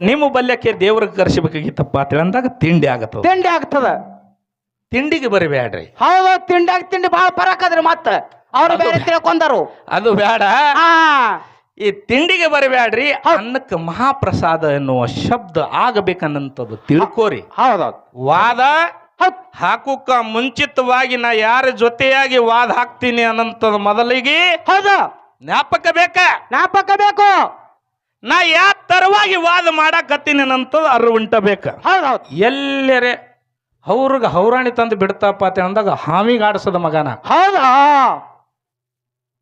ನಿಮ್ಮ ಬಲ್ಯಕ್ಕೆ ದೇವ್ರಿಗೆ ಕರ್ಸಬೇಕಾಗಿತ್ತಪ್ಪ ಅಂದಾಗ ತಿಂಡಿ ಆಗತ್ತದ. ತಿಂಡಿ ಆಗ್ತದ. ತಿಂಡಿಗೆ ಬರಬೇಡ್ರಿ ಹೌದು ತಿಂಡಿಯಾಗ ತಿಂಡಿ ಬಹಳ ಫರಕ್ ಅದ್ರಿ ಮತ್ತ. ಅವ್ರು ಬೇರೆ ತಿಳ್ಕೊಂಡರು. ಅದು ಬೇಡ ಹಾ. ಈ ತಿಂಡಿಗೆ ಬರಬೇಡ್ರಿ ಅನ್ನಕ್ಕೆ ಮಹಾಪ್ರಸಾದ ಎನ್ನುವ ಶಬ್ದ ಆಗಬೇಕನ್ನಂಥದ್ದು ತಿಳ್ಕೋರಿ. ಹೌದೌದು ವಾದ ಹಾಕುಕ ಮುಂಚಿತವಾಗಿ ನಾ ಯಾರ ಜೊತೆಯಾಗಿ ವಾದ ಹಾಕ್ತೀನಿ ಅನ್ನಂಥದ್ದು ಮೊದಲಿಗೆ ಹೌದು. ಜ್ಞಾಪಕ ಬೇಕ? ಜ್ಞಾಪಕ ಬೇಕು. ನಾ ಯಾವ ತರವಾಗಿ ವಾದ ಮಾಡಾಕತ್ತೀನಿ ಅನ್ನಂಥದ್ದು ಅರು ಉಂಟ ಬೇಕ. ಹೌದೌದು. ಎಲ್ಲರೆ ಅವ್ರಿಗೆ ಹೌರಾಣಿ ತಂದು ಬಿಡ್ತಾಪ ಅಂತ ಅಂದಾಗ ಹಾವಿಗೆ ಆಡಿಸದ ಮಗನ. ಹೌದಾ?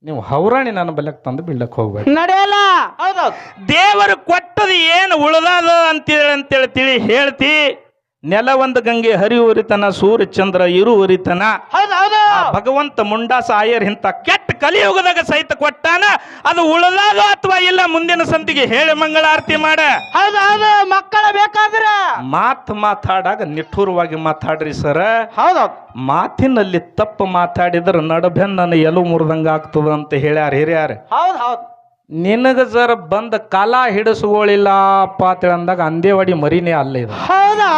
ನೀವು ಹೌರಾಣಿ ನನ್ನ ಬಲ್ಯಕ್ಕೆ ತಂದು ಬಿಡ್ಲಕ್ಕೆ ಹೋಗ್ಬೇಕು ನಡೆಯಲ್ಲ. ಹೌದೌದು. ದೇವರು ಕೊಟ್ಟದು ಏನು ಉಳಿದಾದ ಅಂತೇಳಿ ಅಂತೇಳಿ ತಿಳಿ ಹೇಳ್ತಿ. ನೆಲ ಒಂದು ಗಂಗೆ ಹರಿಯುವರಿತನ ಉರಿತನ ಸೂರ್ಯ ಚಂದ್ರ ಇರು ಉರಿತನ ಹೌದು ಹೌದು. ಆ ಭಗವಂತ ಮುಂಡಾಸ ಆಯರ್ ಇಂತ ಕೆಟ್ಟ ಕಲಿಯುಗದಾಗ ಸಹಿತ ಕೊಟ್ಟಾನ ಅದು ಉಳಲಾಲು ಅಥವಾ ಇಲ್ಲ ಮುಂದಿನ ಸಂತಿಗೆ ಹೇಳಿ ಮಂಗಳಾರತಿ ಮಾಡ. ಮಕ್ಕಳ ಬೇಕಾದ್ರ. ಮಾತು ಮಾತಾಡಾಗ ನಿಠೂರವಾಗಿ ಮಾತಾಡ್ರಿ ಸರ. ಹೌದು. ಮಾತಿನಲ್ಲಿ ತಪ್ಪು ಮಾತಾಡಿದ್ರೆ ನಡಬೆನ್ನ ಎಲು ಮುರಿದಂಗ ಆಗ್ತದ ಅಂತ ಹೇಳ್ಯಾರ ಹಿರಿಯಾರ. ಹೌದು ಹೌದು. ನಿನಗ ಜರ ಬಂದ ಕಾಲ ಹಿಡಿಸ್ಕೊಳ್ಳಿಲ್ಲಪ್ಪ ಪಾತ್ರ ಅಂದಾಗ ಅಂದೇವಾಡಿ ಮರಿನೇ ಅಲ್ಲ ಇದು. ಹೌದಾ?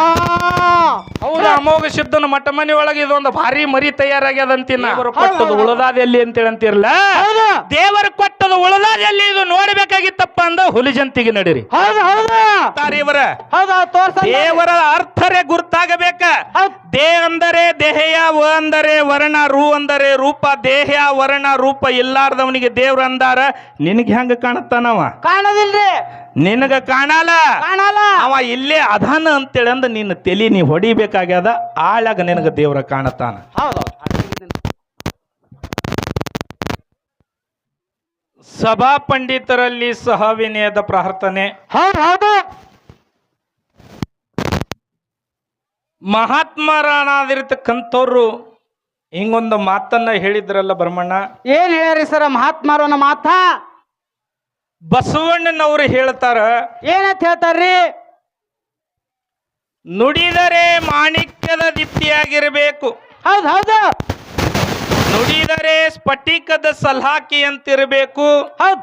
ಹೌದು ಅಮೋಘ ಸಿದ್ಧನ ಮಠ ಮನೆ ಒಳಗೆ ಇದೊಂದು ಭಾರಿ ಮರಿ ತಯಾರಾಗ್ಯದಂತಿನ ದೇವರು ಕೊಟ್ಟದು ಉಳದಾದ ಎಲ್ಲಿ ಅಂತೇಳಿ ಅಂತಿರಲ್ಲ ಹೌದು. ದೇವರು ಕೊಟ್ಟದು ಉಳದಾದ ಎಲ್ಲಿ ಇದು ನೋಡ್ಬೇಕಾಗಿತ್ತಪ್ಪ ಅಂದ ಹುಲಿ ಜಂತಿಗೆ ನಡೀರಿ. ಹೌದು ಹೌದು. ಇವರ. ಹೌದಾ ತೋರ್ಸ ದೇವರ ಅರ್ಥರೇ ಗುರ್ತಾಗಬೇಕ. ದೇ ಅಂದರೆ ದೇಹಯ ವ ಅಂದರೆ ವರ್ಣ ರು ಅಂದರೆ ರೂಪ ದೇಹ ವರ್ಣ ರೂಪ ಇಲ್ಲಾರ್ದವನಿಗೆ ದೇವ್ರ ಅಂದಾರ ನಿನಗೆ ಹೆಂಗ ಕಾಣತ್ತಾನವ? ಕಾಣೋದಿಲ್ರಿ. ನಿನಗ ಕಾಣಲ್ಲ ಕಾಣಲ್ಲ ಅವ ಇಲ್ಲೇ ಅಧಾನ ಅಂತೇಳಿ ಅಂದ ನಿನ್ನ ತಲೆ ನೀ ಹೊಡಿಬೇಕಾಗ್ಯದ ಆಳಾಗ ನಿನಗ ದೇವ್ರ ಕಾಣತಾನ ಸಭಾ ಪಂಡಿತರಲ್ಲಿ ಸಹ ವಿನಯದ ಪ್ರಾರ್ಥನೆ. ಹೌದು. ಹೌದು ಮಹಾತ್ಮರಾಣಾದಿರ್ತಕ್ಕಂಥವ್ರು ಹಿಂಗೊಂದು ಮಾತನ್ನ ಹೇಳಿದ್ರಲ್ಲ ಬ್ರಹ್ಮಣ್ಣ? ಏನ್ ಹೇಳ್ರಿ ಸರ ಮಹಾತ್ಮಾರನ ಮಾತಾ? ಬಸವಣ್ಣನವರು ಹೇಳ್ತಾರ ಏನಂತ ಹೇಳ್ತಾರ್ರಿ? ನುಡಿದರೆ ಮಾಣಿಕ್ಯದ ದಿಪ್ತಿಯಾಗಿರಬೇಕು. ಹೌದು ಹೌದು. ನುಡಿದರೆ ಸ್ಫಟಿಕದ ಸಲಹಾಕಿ ಅಂತಿರಬೇಕು ಹೌದು.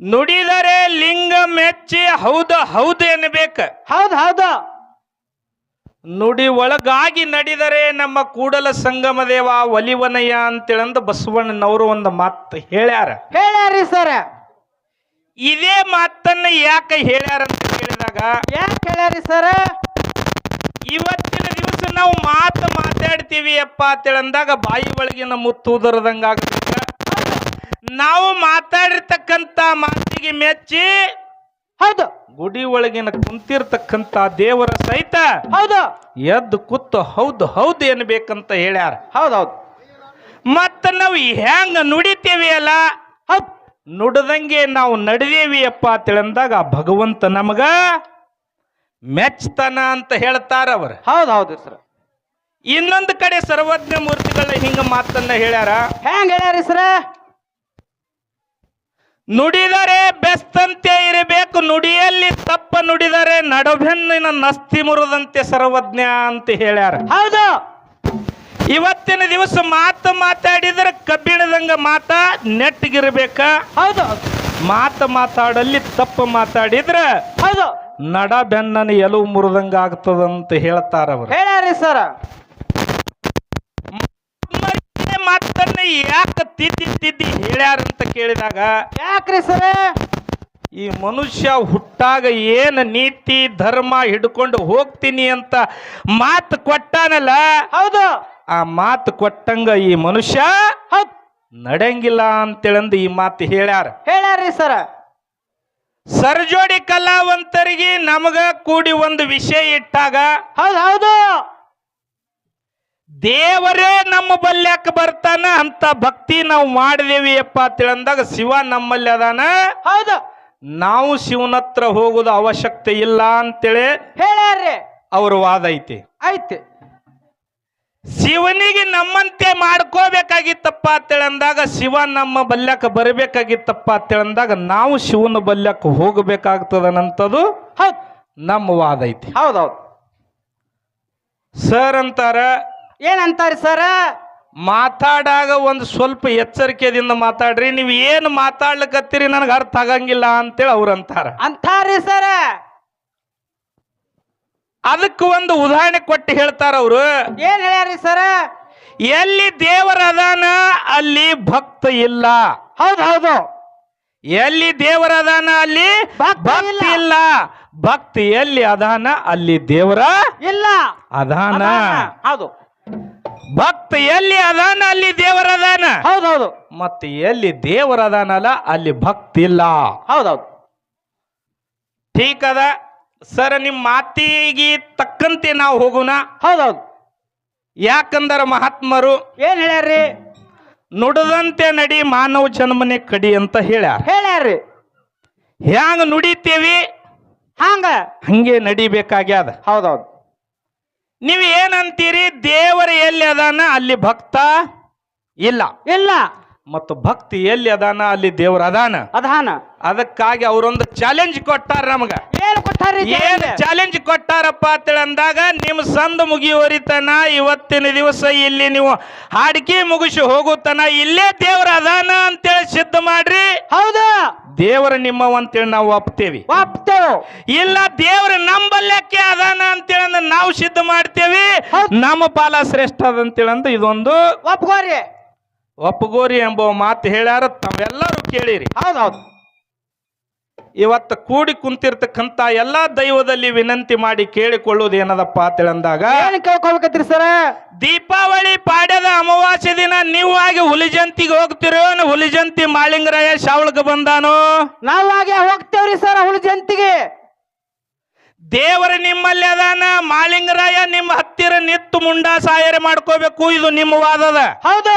ನುಡಿದರೆ ಲಿಂಗ ಮೆಚ್ಚಿ ಹೌದ ಹೌದು ಎನ್ಬೇಕ. ಹೌದು ಹೌದು. ನುಡಿ ಒಳಗಾಗಿ ನಡೆದರೆ ನಮ್ಮ ಕೂಡಲ ಸಂಗಮ ದೇವ ಒಲಿವನಯ್ಯ ಅಂತೇಳಂದು ಬಸವಣ್ಣನವರು ಒಂದು ಮಾತು ಹೇಳ್ಯಾರ. ಹೇಳ್ಯಾರಿ ಸರ. ಇದೇ ಮಾತನ್ನ ಯಾಕೆ ಹೇಳ್ಯಾರ ಅಂತ ಕೇಳಿದಾಗ ಯಾಕೆ ಹೇಳ್ಯಾರಿ ಸರ? ಇವತ್ತಿನ ದಿವಸ ನಾವು ಮಾತು ಮಾತಾಡ್ತೀವಿ ಅಪ್ಪ ಅಂತೇಳಂದಾಗ ಬಾಯಿ ಒಳಗಿನ ಮುತ್ತು ಉದರದಂಗ ನಾವು ಮಾತಾಡಿರ್ತಕ್ಕಂಥ ಮಾತಿಗೆ ಮೆಚ್ಚಿ ಹೌದು. ಗುಡಿ ಒಳಗಿನ ಕುಂತಿರ್ತಕ್ಕಂತ ದೇವರ ಸಹಿತ ಹೌದು. ಎದ್ದು ಕೂತು ಹೌದು ಹೌದು ಎನ್ಬೇಕಂತ ಹೇಳ್ಯಾರ. ಹೌದು ಹೌದು. ಮತ್ತ ನಾವು ಹೆಂಗ ನುಡಿತೇವಿ ಅಲ್ಲ? ಹೌದು. ನುಡ್ದಂಗೆ ನಾವು ನಡೆದೇವಿ ಅಪ್ಪ ಆ ಭಗವಂತ ನಮಗ ಮೆಚ್ತಾನ ಅಂತ ಹೇಳ್ತಾರ ಅವರು. ಹೌದು ಹೌದು ಸರ್. ಇನ್ನೊಂದು ಕಡೆ ಸರ್ವಜ್ಞ ಮೂರ್ತಿಗಳ ಹಿಂಗ ಮಾತನ್ನ ಹೇಳ್ಯಾರ. ಹೆಂಗ್ ಹೇಳ್ಯಾರಿ ಸರ? ನುಡಿದರೆ ಬೆಸ್ತಂತೆ ಇರಬೇಕು ನುಡಿಯಲ್ಲಿ ತಪ್ಪ ನುಡಿದರೆ ನಡುಬೆನ್ನಿನ ನಸ್ತಿ ಮುರಿದಂತೆ ಸರ್ವಜ್ಞ ಅಂತ ಹೇಳ್ಯಾರ. ಹೌದು. ಇವತ್ತಿನ ದಿವಸ ಮಾತು ಮಾತಾಡಿದ್ರೆ ಕಬ್ಬಿಣದಂಗ ಮಾತ ನೆಟ್ಟಗಿರ್ಬೇಕ. ಹೌದು. ಮಾತು ಮಾತಾಡಲ್ಲಿ ತಪ್ಪು ಮಾತಾಡಿದ್ರೆ ಹೌದು. ನಡ ಬೆನ್ನನ ಎಲುವು ಮುರಿದಂಗ ಆಗ್ತದಂತ ಹೇಳ್ತಾರ ಅವ್ರು ಹೇಳ್ಯಾರಿ ಸರ. ಮಾತನ್ನ ಯಾಕೆ ತಿದ್ದಿ ತಿದ್ದಿ ಹೇಳ್ಯಾರ ಅಂತ ಕೇಳಿದಾಗ ಯಾಕ್ರಿ ಸರ? ಈ ಮನುಷ್ಯ ಹುಟ್ಟಾಗ ಏನು ನೀತಿ ಧರ್ಮ ಹಿಡ್ಕೊಂಡು ಹೋಗ್ತೀನಿ ಅಂತ ಮಾತು ಕೊಟ್ಟಾನಲ್ಲ ಹೌದು. ಆ ಮಾತು ಕೊಟ್ಟಂಗ ಈ ಮನುಷ್ಯ ಹೌದು. ನಡೆಯಂಗಿಲ್ಲ ಅಂತೇಳಂದು ಈ ಮಾತು ಹೇಳ್ಯಾರ. ಹೇಳ್ಯಾರ್ರಿ ಸರ. ಸರ್ಜೋಡಿ ಕಲಾವಂತರಿಗೆ ನಮಗ ಕೂಡಿ ಒಂದು ವಿಷಯ ಇಟ್ಟಾಗ ಹೌದು ಹೌದು. ದೇವರೇ ನಮ್ಮ ಬಲ್ಯಾಕ ಬರ್ತಾನ ಅಂತ ಭಕ್ತಿ ನಾವು ಮಾಡಿದೇವಿ ಅಪ್ಪ ಅಂತೇಳಂದಾಗ ಶಿವ ನಮ್ಮಲ್ಲಿ ಅದಾನ. ಹೌದು. ನಾವು ಶಿವನ ಹತ್ರ ಹೋಗೋದು ಅವಶ್ಯಕತೆ ಇಲ್ಲ ಅಂತೇಳಿ ಹೇಳ್ಯಾರ್ರಿ ಅವ್ರ ವಾದ ಐತಿ. ಐತಿ ಶಿವನಿಗೆ ನಮ್ಮಂತೆ ಮಾಡ್ಕೋಬೇಕಾಗಿತ್ತಪ್ಪ ಅಂತೇಳಂದಾಗ ಶಿವ ನಮ್ಮ ಬಲ್ಯಕ್ಕೆ ಬರಬೇಕಾಗಿತ್ತಪ್ಪ ಅಂತೇಳಂದಾಗ ನಾವು ಶಿವನ ಬಲ್ಯಕ್ಕೆ ಹೋಗಬೇಕಾಗ್ತದನಂತದು ಹೌದು. ನಮ್ಮ ವಾದ ಐತಿ. ಹೌದು ಹೌದು ಸರ್ ಅಂತಾರ ಏನಂತಾರಿ ಸರ? ಮಾತಾಡಾಗ ಒಂದು ಸ್ವಲ್ಪ ಎಚ್ಚರಿಕೆದಿಂದ ಮಾತಾಡ್ರಿ ನೀವು ಏನು ಮಾತಾಡ್ಲಿಕತ್ತೀರಿ ನನಗೆ ಅರ್ಥ ಆಗಂಗಿಲ್ಲ ಅಂತೇಳಿ ಅವ್ರು ಅಂತಾರ. ಅಂತಾರ್ರಿ ಸರ. ಅದಕ್ಕೆ ಒಂದು ಉದಾಹರಣೆ ಕೊಟ್ಟು ಹೇಳ್ತಾರ ಅವರು. ಏನ್ ಹೇಳ್ಯಾರಿ ಸರ? ಎಲ್ಲಿ ದೇವರ ಅದಾನ ಅಲ್ಲಿ ಭಕ್ತ ಇಲ್ಲ. ಹೌದ್ ಹೌದು. ಎಲ್ಲಿ ದೇವರ ಅದಾನ ಅಲ್ಲಿ ಭಕ್ತ ಇಲ್ಲ. ಭಕ್ತಿ ಎಲ್ಲಿ ಅದಾನ ಅಲ್ಲಿ ದೇವರ ಇಲ್ಲ. ಅದಾನ. ಅದಾನ. ಹೌದು. ಭಕ್ತ ಎಲ್ಲಿ ಅದಾನ? ಅಲ್ಲಿ ದೇವರ ಅದಾನ? ಹೌದು ಹೌದು ಮತ್ತೆ ಎಲ್ಲಿ ದೇವರ ಅದಾನಲ್ಲ ಅಲ್ಲಿ ಭಕ್ತಿ ಇಲ್ಲ. ಹೌದೌದು. ಠೀಕ್ ಅದ ಸರ್ ನಿಮ್ಮ ಮಾತಿಗೆ ತಕ್ಕಂತೆ ನಾವು ಹೋಗೋಣ ಹೌದೌದು. ಯಾಕಂದ್ರ ಮಹಾತ್ಮರು ಏನ್ ಹೇಳ್ಯಾರಿ ನುಡದಂತೆ ನಡಿ ಮಾನವ ಜನ್ಮನೆ ಕಡಿ ಅಂತ ಹೇಳ್ಯಾರ. ಹೇಳ್ಯಾರಿ ಹ್ಯಾಂಗ ನುಡಿತೇವಿ? ಹಂಗ ಹಂಗೆ ನಡಿಬೇಕಾಗ್ಯಾದ. ಹೌದೌದು. ನೀವು ಏನಂತೀರಿ? ದೇವರ ಎಲ್ಲಿ ಅದಾನ? ಅಲ್ಲಿ ಭಕ್ತ ಇಲ್ಲ. ಇಲ್ಲ. ಮತ್ತು ಭಕ್ತಿ ಎಲ್ಲಿ ಅದಾನ? ಅಲ್ಲಿ ದೇವರ ಅದಾನ. ಅದಾನ. ಅದಕ್ಕಾಗಿ ಅವರೊಂದು ಚಾಲೆಂಜ್ ಕೊಟ್ಟಾರ ನಮಗ. ಏನ್ ಕೊಟ್ಟಾರಿ ಏನ್ ಚಾಲೆಂಜ್ ಕೊಟ್ಟಾರಪ್ಪ ಅಂತೇಳಿ ಅಂದಾಗ ನಿಮ್ ಸಂದ್ ಮುಗಿಯೋರಿತನ ಇವತ್ತಿನ ದಿವಸ ಇಲ್ಲಿ ನೀವು ಹಾಡಿಕೆ ಮುಗಿಸಿ ಹೋಗುತ್ತನ ಇಲ್ಲೇ ದೇವ್ರ ಅದಾನ ಅಂತೇಳಿ ಸಿದ್ಧ ಮಾಡ್ರಿ. ಹೌದು. ದೇವರ ನಿಮ್ಮವ ಅಂತೇಳಿ ನಾವು ಒಪ್ತೇವಿ. ಒಪ್ತೇವೆ. ಇಲ್ಲ ದೇವರ ನಂಬಲ್ಯಕ್ಕೆ ಅದಾನ ಅಂತೇಳಿ ನಾವು ಸಿದ್ಧ ಮಾಡ್ತೇವಿ. ನಮ್ಮ ಪಾಲ ಶ್ರೇಷ್ಠ ಅಂತೇಳಿ ಅಂದ್ರೆ ಇದೊಂದು ಒಪ್ಕೋರಿ ಒಪ್ಪಗೋರಿ ಎಂಬ ಮಾತು ಹೇಳ್ಯಾರ ತಾವೆಲ್ಲರೂ ಕೇಳಿರಿ. ಹೌದೌದು ಇವತ್ತು ಕೂಡಿ ಕುಂತಿರ್ತಕ್ಕಂಥ ಎಲ್ಲಾ ದೈವದಲ್ಲಿ ವಿನಂತಿ ಮಾಡಿ ಕೇಳಿಕೊಳ್ಳುವುದು ಏನದಪ್ಪ ಅಂತೇಳಿ ಅಂದಾಗ ಏನ್ ಕೇಳ್ಕೊಬೇಕತ್ರಿ ಸರ? ದೀಪಾವಳಿ ಪಾಡ್ಯದ ಅಮಾವಾಸ್ಯ ದಿನ ನೀವು ಆಗಿ ಹುಲಿಜಂತಿಗೆ ಹೋಗ್ತಿರೋ ಹುಲಿಜಂತಿ ಮಾಳಿಂಗರಾಯ ಶಾವಳಗ ಬಂದಾನೋ? ನಾವು ಹಾಗೆ ಹೋಗ್ತೇವ್ರಿ ಸರ್ ಹುಳು ಜಂತಿಗೆ ದೇವರ ನಿಮ್ಮಲ್ಲಿ ಅದಾನ ಮಾಳಿಂಗರಾಯ ನಿಮ್ಮ ಹತ್ತಿರ ನಿತ್ತು ಮುಂಡಾ ಸಾಯರೆ ಮಾಡ್ಕೋಬೇಕು ಇದು ನಿಮ್ಮ ವಾದದ. ಹೌದು.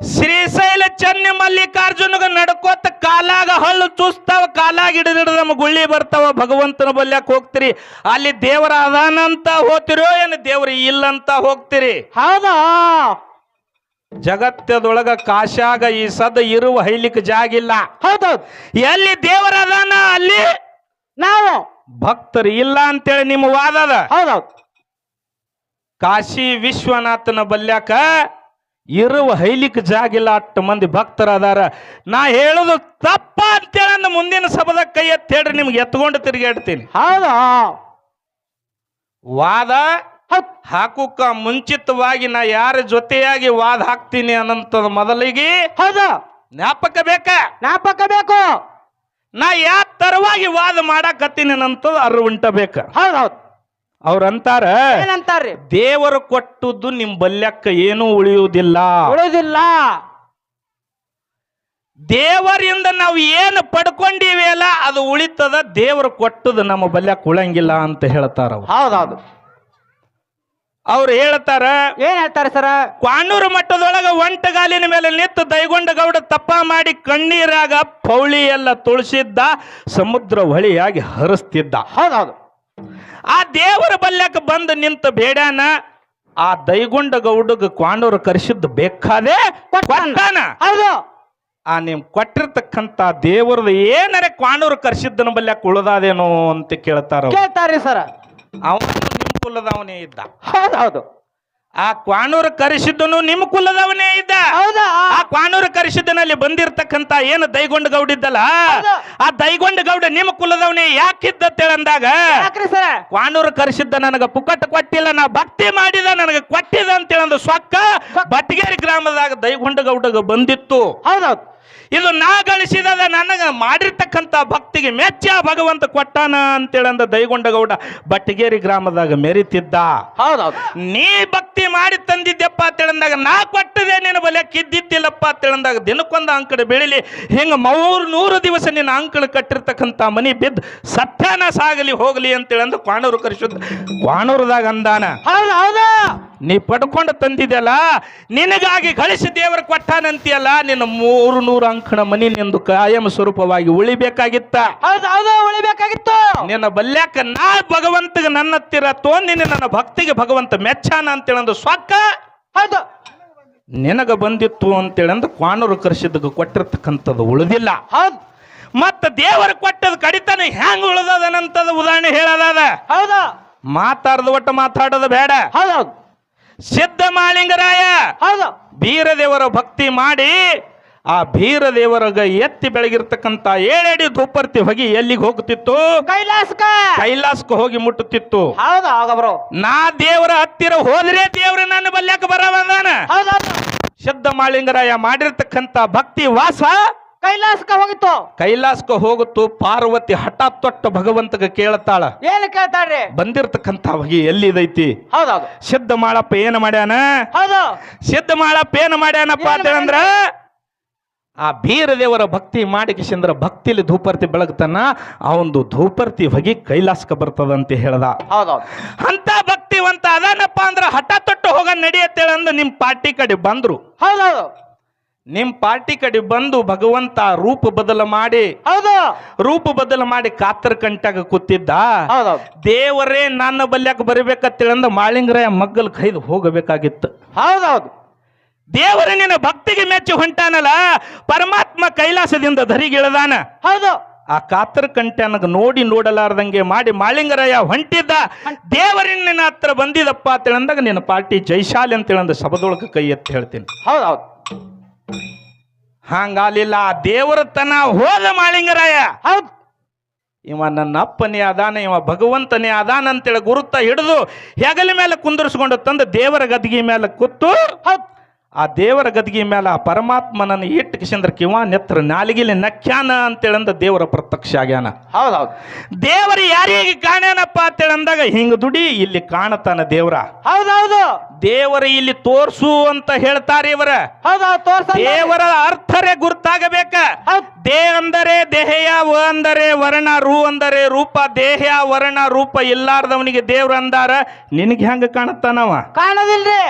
ಶ್ರೀಶೈಲ ಚನ್ನ ಮಲ್ಲಿಕಾರ್ಜುನಗ ನಡ್ಕೋತ ಕಾಲಾಗ ಹಳ್ಳು ಚೂಸ್ತಾವ ಕಾಲಾಗ ಹಿಡಿದಿಡ್ದ ನಮ್ಮ ಗುಳ್ಳಿ ಬರ್ತಾವ. ಭಗವಂತನ ಬಲ್ಯಾಕ ಹೋಗ್ತಿರಿ. ಅಲ್ಲಿ ದೇವರ ಅದಾನಂತ ಹೋತಿರೋ ಏನು ದೇವ್ರ ಇಲ್ಲಂತ ಹೋಗ್ತೀರಿ. ಹೌದಾ? ಜಗತ್ತದೊಳಗ ಕಾಶಾಗ ಈ ಸದ ಇರುವ ಹೈಲಿಕ್ ಜಾಗಿಲ್ಲ ಹೌದೌದು. ಎಲ್ಲಿ ದೇವರ ಅದಾನ ಅಲ್ಲಿ ನಾವು. ಭಕ್ತರು ಇಲ್ಲ ಅಂತೇಳಿ ನಿಮ್ಮ ವಾದದ. ಹೌದೌದು. ಕಾಶಿ ವಿಶ್ವನಾಥನ ಬಲ್ಯಾಕ ಇರುವ ಹೈಲಿಕ್ ಜಾಗಿಲ್ಲ ಅಷ್ಟು ಮಂದಿ ಭಕ್ತರಾದಾರ. ನಾ ಹೇಳುದು ತಪ್ಪ ಅಂತೇಳಿ ಮುಂದಿನ ಸಭದ ಕೈ ಎತ್ತಿ ಹೇಳ್ರಿ ನಿಮ್ಗೆ ಎತ್ಕೊಂಡು ತಿರುಗಾಡ್ತೀನಿ ಹೌದಾ? ವಾದ ಹಾಕುಕ ಮುಂಚಿತವಾಗಿ ನಾ ಯಾರ ಜೊತೆಯಾಗಿ ವಾದ ಹಾಕ್ತೀನಿ ಅನ್ನಂತದ ಮೊದಲಿಗೆ ಹೌದಾ. ಜ್ಞಾಪಕ ಬೇಕ? ಜ್ಞಾಪಕ ಬೇಕು. ನಾ ಯಾ ತರವಾಗಿ ವಾದ ಮಾಡಾಕತ್ತೀನಿ ಅನ್ನಂತದ ಅರು ಬೇಕಾ ಬೇಕ ಹೌದೌದು ಅವ್ರಂತಾರ ಏನಂತಾರ್ರಿ? ದೇವರು ಕೊಟ್ಟದ್ದು ನಿಮ್ ಬಲ್ಯಕ್ಕ ಏನೂ ಉಳಿಯುವುದಿಲ್ಲ. ಉಳಿಯುವುದಿಲ್ಲ. ದೇವರಿಂದ ನಾವು ಏನು ಪಡ್ಕೊಂಡಿವಿ ಅಲ್ಲ ಅದು ಉಳಿತದ ದೇವರು ಕೊಟ್ಟದ್ದು ನಮ್ಮ ಬಲ್ಯಕ್ಕೆ ಉಳಂಗಿಲ್ಲ ಅಂತ ಹೇಳ್ತಾರ ಅವ್ರು. ಹೌದೌದು. ಅವ್ರು ಹೇಳ್ತಾರ ಏನ್ ಹೇಳ್ತಾರೆ ಸರ? ಕ್ವಾಣೂರು ಮಟ್ಟದೊಳಗ ಒಂಟಗಾಲಿನ ಮೇಲೆ ನಿಂತು ದೈಗೊಂಡ ಗೌಡ ತಪ್ಪ ಮಾಡಿ ಕಣ್ಣೀರಾಗ ಪೌಳಿ ಎಲ್ಲ ತುಳಸಿದ್ದ ಸಮುದ್ರ ಹೊಳಿಯಾಗಿ ಹರಿಸ್ತಿದ್ದ. ಹೌದೌದು. ಆ ದೇವರ ಬಲ್ಯಾಕ ಬಂದು ನಿಂತ ಬೇಡಾನ ಆ ದೈಗುಂಡ ಗೌಡಗ ಕ್ವಾಂಡವ್ರು ಕರೆಸಿದ್ದು ಬೇಕಾದೆ ಆ ನಿಮ್ ಕೊಟ್ಟಿರ್ತಕ್ಕಂತ ದೇವರದ ಏನರೆ ಕ್ವಾಂಡವ್ರು ಕರ್ಸಿದ್ದನ ಬಲ್ಯಾಕ ಉಳದಾದೇನೋ ಅಂತ ಕೇಳ್ತಾರ ಕೇಳ್ತಾರೆ ಕೇಳ್ತಾರ್ರಿ ಸರ. ಅವನು ನಿಮ್ ಕುಲದವನೇ ಇದ್ದ ಹೌದೌದು ಆ ಕ್ವಾನೂರ ಕರೆಸಿದ್ದನು ನಿಮ್ಮ ಕುಲದವನೇ ಇದ್ದ. ಹೌದಾ? ಆ ಕ್ವಾನೂರ ಕರೆಸಿದ್ದನಲ್ಲಿ ಬಂದಿರ್ತಕ್ಕಂತ ಏನು ದೈಗೊಂಡ ಗೌಡ ಇದ್ದಲ್ಲ. ಆ ದೈಗೊಂಡ ಗೌಡ ನಿಮ್ಮ ಕುಲದವನೇ ಯಾಕಿದ್ದ ಸರ? ಕ್ವಾಣೂರು ಕರೆಸಿದ್ದ ನನಗ ಪುಕಟ್ ಕೊಟ್ಟಿಲ್ಲ ನಾ ಭಕ್ತಿ ಮಾಡಿದ ನನಗೆ ಕೊಟ್ಟಿದ ಅಂತೇಳಂದ ಸೊಕ್ಕ ಬಟ್ಗೇರಿ ಗ್ರಾಮದಾಗ ದೈಗೊಂಡ ಗೌಡಗ ಬಂದಿತ್ತು. ಹೌದೌದು. ಇದು ನಾ ಗಳಿಸಿದ ನನಗೆ ಮಾಡಿರ್ತಕ್ಕಂಥ ಭಕ್ತಿಗೆ ಮೆಚ್ಚ ಭಗವಂತ ಕೊಟ್ಟಾನ ಅಂತೇಳಂದ ದೈಗೊಂಡಗೌಡ ಬಟ್ಟಿಗೇರಿ ಗ್ರಾಮದಾಗ ಮೆರಿತಿದ್ದ. ಹೌದೌದು. ನೀ ಭಕ್ತಿ ಮಾಡಿ ತಂದಿದ್ದೆಪ್ಪ ಅಂತೇಳಂದಾಗ ನಾ ಕೊಟ್ಟದೆ ನಿನ್ನ ಬಲೆ ಕಿದ್ದಿತ್ತಿಲ್ಲಪ್ಪ ಅಂತೇಳಂದಾಗ ದಿನಕ್ಕೊಂದು ಅಂಕಡ ಬೆಳಿಲಿ. ಹಿಂಗ ಮೂರು ನೂರು ದಿವಸ ನಿನ್ನ ಅಂಕಣ ಕಟ್ಟಿರ್ತಕ್ಕಂಥ ಮನಿ ಬಿದ್ದು ಸತ್ಯಾನ ಸಾಗಲಿ ಹೋಗಲಿ ಅಂತೇಳಂದು ಕ್ವಾಣೂರು ಕರೆಸಿದ್ದ ಕ್ವಾಣೂರದಾಗ ಅಂದಾನ. ಹೌದು ಹೌದಾ. ನೀ ಪಡ್ಕೊಂಡು ತಂದಿದ್ಯಲ್ಲ ನಿನಗಾಗಿ ಗಳಿಸಿ ದೇವರು ಕೊಟ್ಟಾನಂತಿಯಲ್ಲ ನಿನ್ನ ಮೂರು ನೂರು ಅಂಕಣ ಮನಿ ನಿಂದು ಕಾಯಂ ಸ್ವರೂಪವಾಗಿ ಉಳಿಬೇಕಾಗಿತ್ತ. ಉಳಿಬೇಕಾಗಿತ್ತು. ನಿನ್ನ ಬಲ್ಯಾಕ ನಾ ಭಗವಂತಗ ನನ್ನ ಹತ್ತಿರ ನಿನ್ನ ನನ್ನ ಭಕ್ತಿಗೆ ಭಗವಂತ ಮೆಚ್ಚಾನ ಅಂತೇಳಂದು ಸ್ವಕ್ಕ ಹೌದು. ನಿನಗ ಬಂದಿತ್ತು ಅಂತೇಳಂದು ಕ್ವಾನೂರು ಕರ್ಸಿದ್ದಕ್ಕೆ ಕೊಟ್ಟಿರ್ತಕ್ಕಂಥದ್ದು ಉಳಿದಿಲ್ಲ. ಹೌದು. ಮತ್ತ ದೇವರು ಕೊಟ್ಟದ ಕಡಿತನ ಹೆಂಗ್ ಉಳಿದದನಂತದ ಉದಾಹರಣೆ ಹೇಳದಾದ. ಹೌದು. ಮಾತಾಡದ ಒಟ್ಟು ಮಾತಾಡೋದು ಬೇಡ. ಹೌದೌದು ಸಿದ್ಧ ಮಾಳಿಂಗರಾಯ. ಹೌದು. ಬೀರದೇವರ ಭಕ್ತಿ ಮಾಡಿ ಆ ಭೀರ ಬೀರದೇವರಗ ಎತ್ತಿ ಬೆಳಗಿರ್ತಕ್ಕಂಥ ಏಳೇಡಿ ಧೂಪರ್ತಿ ಹೋಗಿ ಎಲ್ಲಿಗೆ ಹೋಗುತ್ತಿತ್ತು ಕೈಲಾಸಕ ಕೈಲಾಸಕ್ಕೆ ಹೋಗಿ ಮುಟ್ಟುತ್ತಿತ್ತು. ಹೌದಾ ಬ್ರೋ. ನಾ ದೇವರ ಹತ್ತಿರ ಹೋದ್ರೆ ದೇವ್ರ ನನ್ನ ಬಲ್ಯಾಕ ಬರವಂದಾನ ಶಬ್ದ ಮಾಳಿಂಗರಾಯ ಮಾಡಿರ್ತಕ್ಕಂಥ ಭಕ್ತಿ ವಾಸ ಕೈಲಾಸಕ ಹೋಗಿತ್ತು. ಕೈಲಾಸಕ್ಕೆ ಹೋಗುತ್ತು ಪಾರ್ವತಿ ಹಠ ತೊಟ್ಟ ಭಗವಂತಗ ಕೇಳತಾಳ. ಏನು ಕೇಳ್ತಾಳ್ರಿ? ಬಂದಿರತಕ್ಕಂತ ಹೋಗಿ ಎಲ್ಲಿದೈತಿ? ಹೌದೌದು ಸಿದ್ಧ ಮಾಳಪ್ಪ ಏನು ಮಾಡ್ಯಾನ? ಹೌದು. ಸಿದ್ಧ ಮಾಳಪ್ಪ ಏನು ಮಾಡ್ಯಾನಪ್ಪ ಅಂತೇಳಂದ್ರ ಅಂತಂದ್ರ ಆ ಬೀರದೇವರ ಭಕ್ತಿ ಮಾಡಿ ಕಿಶಂದ್ರ ಭಕ್ತಿಲಿ ಧೂಪರ್ತಿ ಬೆಳಗ್ತಾನ ಆ ಒಂದು ಧೂಪರ್ತಿ ಹೋಗಿ ಕೈಲಾಸಕ್ಕೆ ಬರ್ತದಂತ ಹೇಳ್ದ. ಹೌದೌದು. ಅಂತ ಭಕ್ತಿವಂತ ಅದಾನಪ್ಪ ಅಂದ್ರೆ ಹಠ ತೊಟ್ಟು ಹೋಗ ನಡಿಯತ್ತೇಳ ಅಂದ ನಿಮ್ ಪಾರ್ಟಿ ಕಡೆ ಬಂದ್ರು. ಹೌದೌದು. ನಿಮ್ ಪಾರ್ಟಿ ಕಡೆ ಬಂದು ಭಗವಂತ ರೂಪ ಬದಲು ಮಾಡಿ ಹೌದು. ರೂಪ ಬದಲು ಮಾಡಿ ಕಾತರ ಕಂಟಾಗ ಕೂತಿದ್ದ. ದೇವರೇ ನನ್ನ ಬಲ್ಯಾಕ ಬರಬೇಕಂತೇಳಂದ ಮಾಳಿಂಗರಾಯ ಮಗ್ಗಲ್ ಕೈದು ಹೋಗಬೇಕಾಗಿತ್ತು. ಹೌದೌದು. ದೇವರ ನಿನ್ನ ಭಕ್ತಿಗೆ ಮೆಚ್ಚು ಹೊಂಟಾನಲ್ಲ ಪರಮಾತ್ಮ ಕೈಲಾಸದಿಂದ ಧರಿಗಿಳದಾನ. ಹೌದು. ಆ ಕಾತರ ಕಂಟೆನಗ ನೋಡಿ ನೋಡಲಾರ್ದಂಗೆ ಮಾಡಿ ಮಾಳಿಂಗರಾಯ ಹೊಂಟಿದ್ದ. ದೇವರಿನ ನಿನ್ನ ಹತ್ರ ಬಂದಿದಪ್ಪ ಅಂತೇಳಂದಾಗ ನಿನ್ನ ಪಾರ್ಟಿ ಜೈಶಾಲಿ ಅಂತೇಳಂದ ಸಭದೊಳಗೆ ಕೈ ಎತ್ತಿ ಹೇಳ್ತೀನಿ. ಹೌದೌದು ಹಂಗಾಲಿಲ್ಲ ಆ ದೇವರ ತನ ಹೋದ ಮಾಳಿಂಗರಾಯ. ಹೌದು. ಇವ ನನ್ನ ಅಪ್ಪನೇ ಅದಾನ ಇವ ಭಗವಂತನೇ ಅದಾನ ಅಂತೇಳಿ ಗುರುತ ಹಿಡಿದು ಹೆಗಲ ಮೇಲೆ ಕುಂದರ್ಸ್ಕೊಂಡು ತಂದು ದೇವರ ಗದ್ಗಿ ಮೇಲೆ ಕೂತು ಹೌದು. ಆ ದೇವರ ಗದ್ಗಿ ಮೇಲೆ ಆ ಪರಮಾತ್ಮನನ್ನು ಇಟ್ಟು ಕಿಶಂದ್ರ ಕಿವ ನೆತ್ರ ನಾಲಿಗೆಲಿ ನಕ್ಯಾನ ಅಂತೇಳಂದ ದೇವರ ಪ್ರತ್ಯಕ್ಷ ಆಗ್ಯಾನ. ಹೌದೌದು. ದೇವರು ಯಾರಿಗೆ ಕಾಣ್ಯಾನಪ್ಪ ಅಂತೇಳಂದಾಗ ಹಿಂಗ ದುಡಿ ಇಲ್ಲಿ ಕಾಣತಾನ ದೇವರ. ಹೌದೌದು. ದೇವರ ಇಲ್ಲಿ ತೋರ್ಸು ಅಂತ ಹೇಳ್ತಾರೆ ಇವರ. ದೇವರ ಅರ್ಥರೇ ಗುರ್ತಾಗಬೇಕ. ದೇ ಅಂದರೆ ದೇಹಯ ವ ಅಂದರೆ ವರ್ಣ ರು ಅಂದರೆ ರೂಪ. ದೇಹ ವರ್ಣ ರೂಪ ಇಲ್ಲಾರ್ದವನಿಗೆ ದೇವ್ರ ಅಂದಾರ. ನಿನಗೆ ಹೆಂಗ ಕಾಣತ್ತಾನವ? ಕಾಣದಿಲ್ರಿ.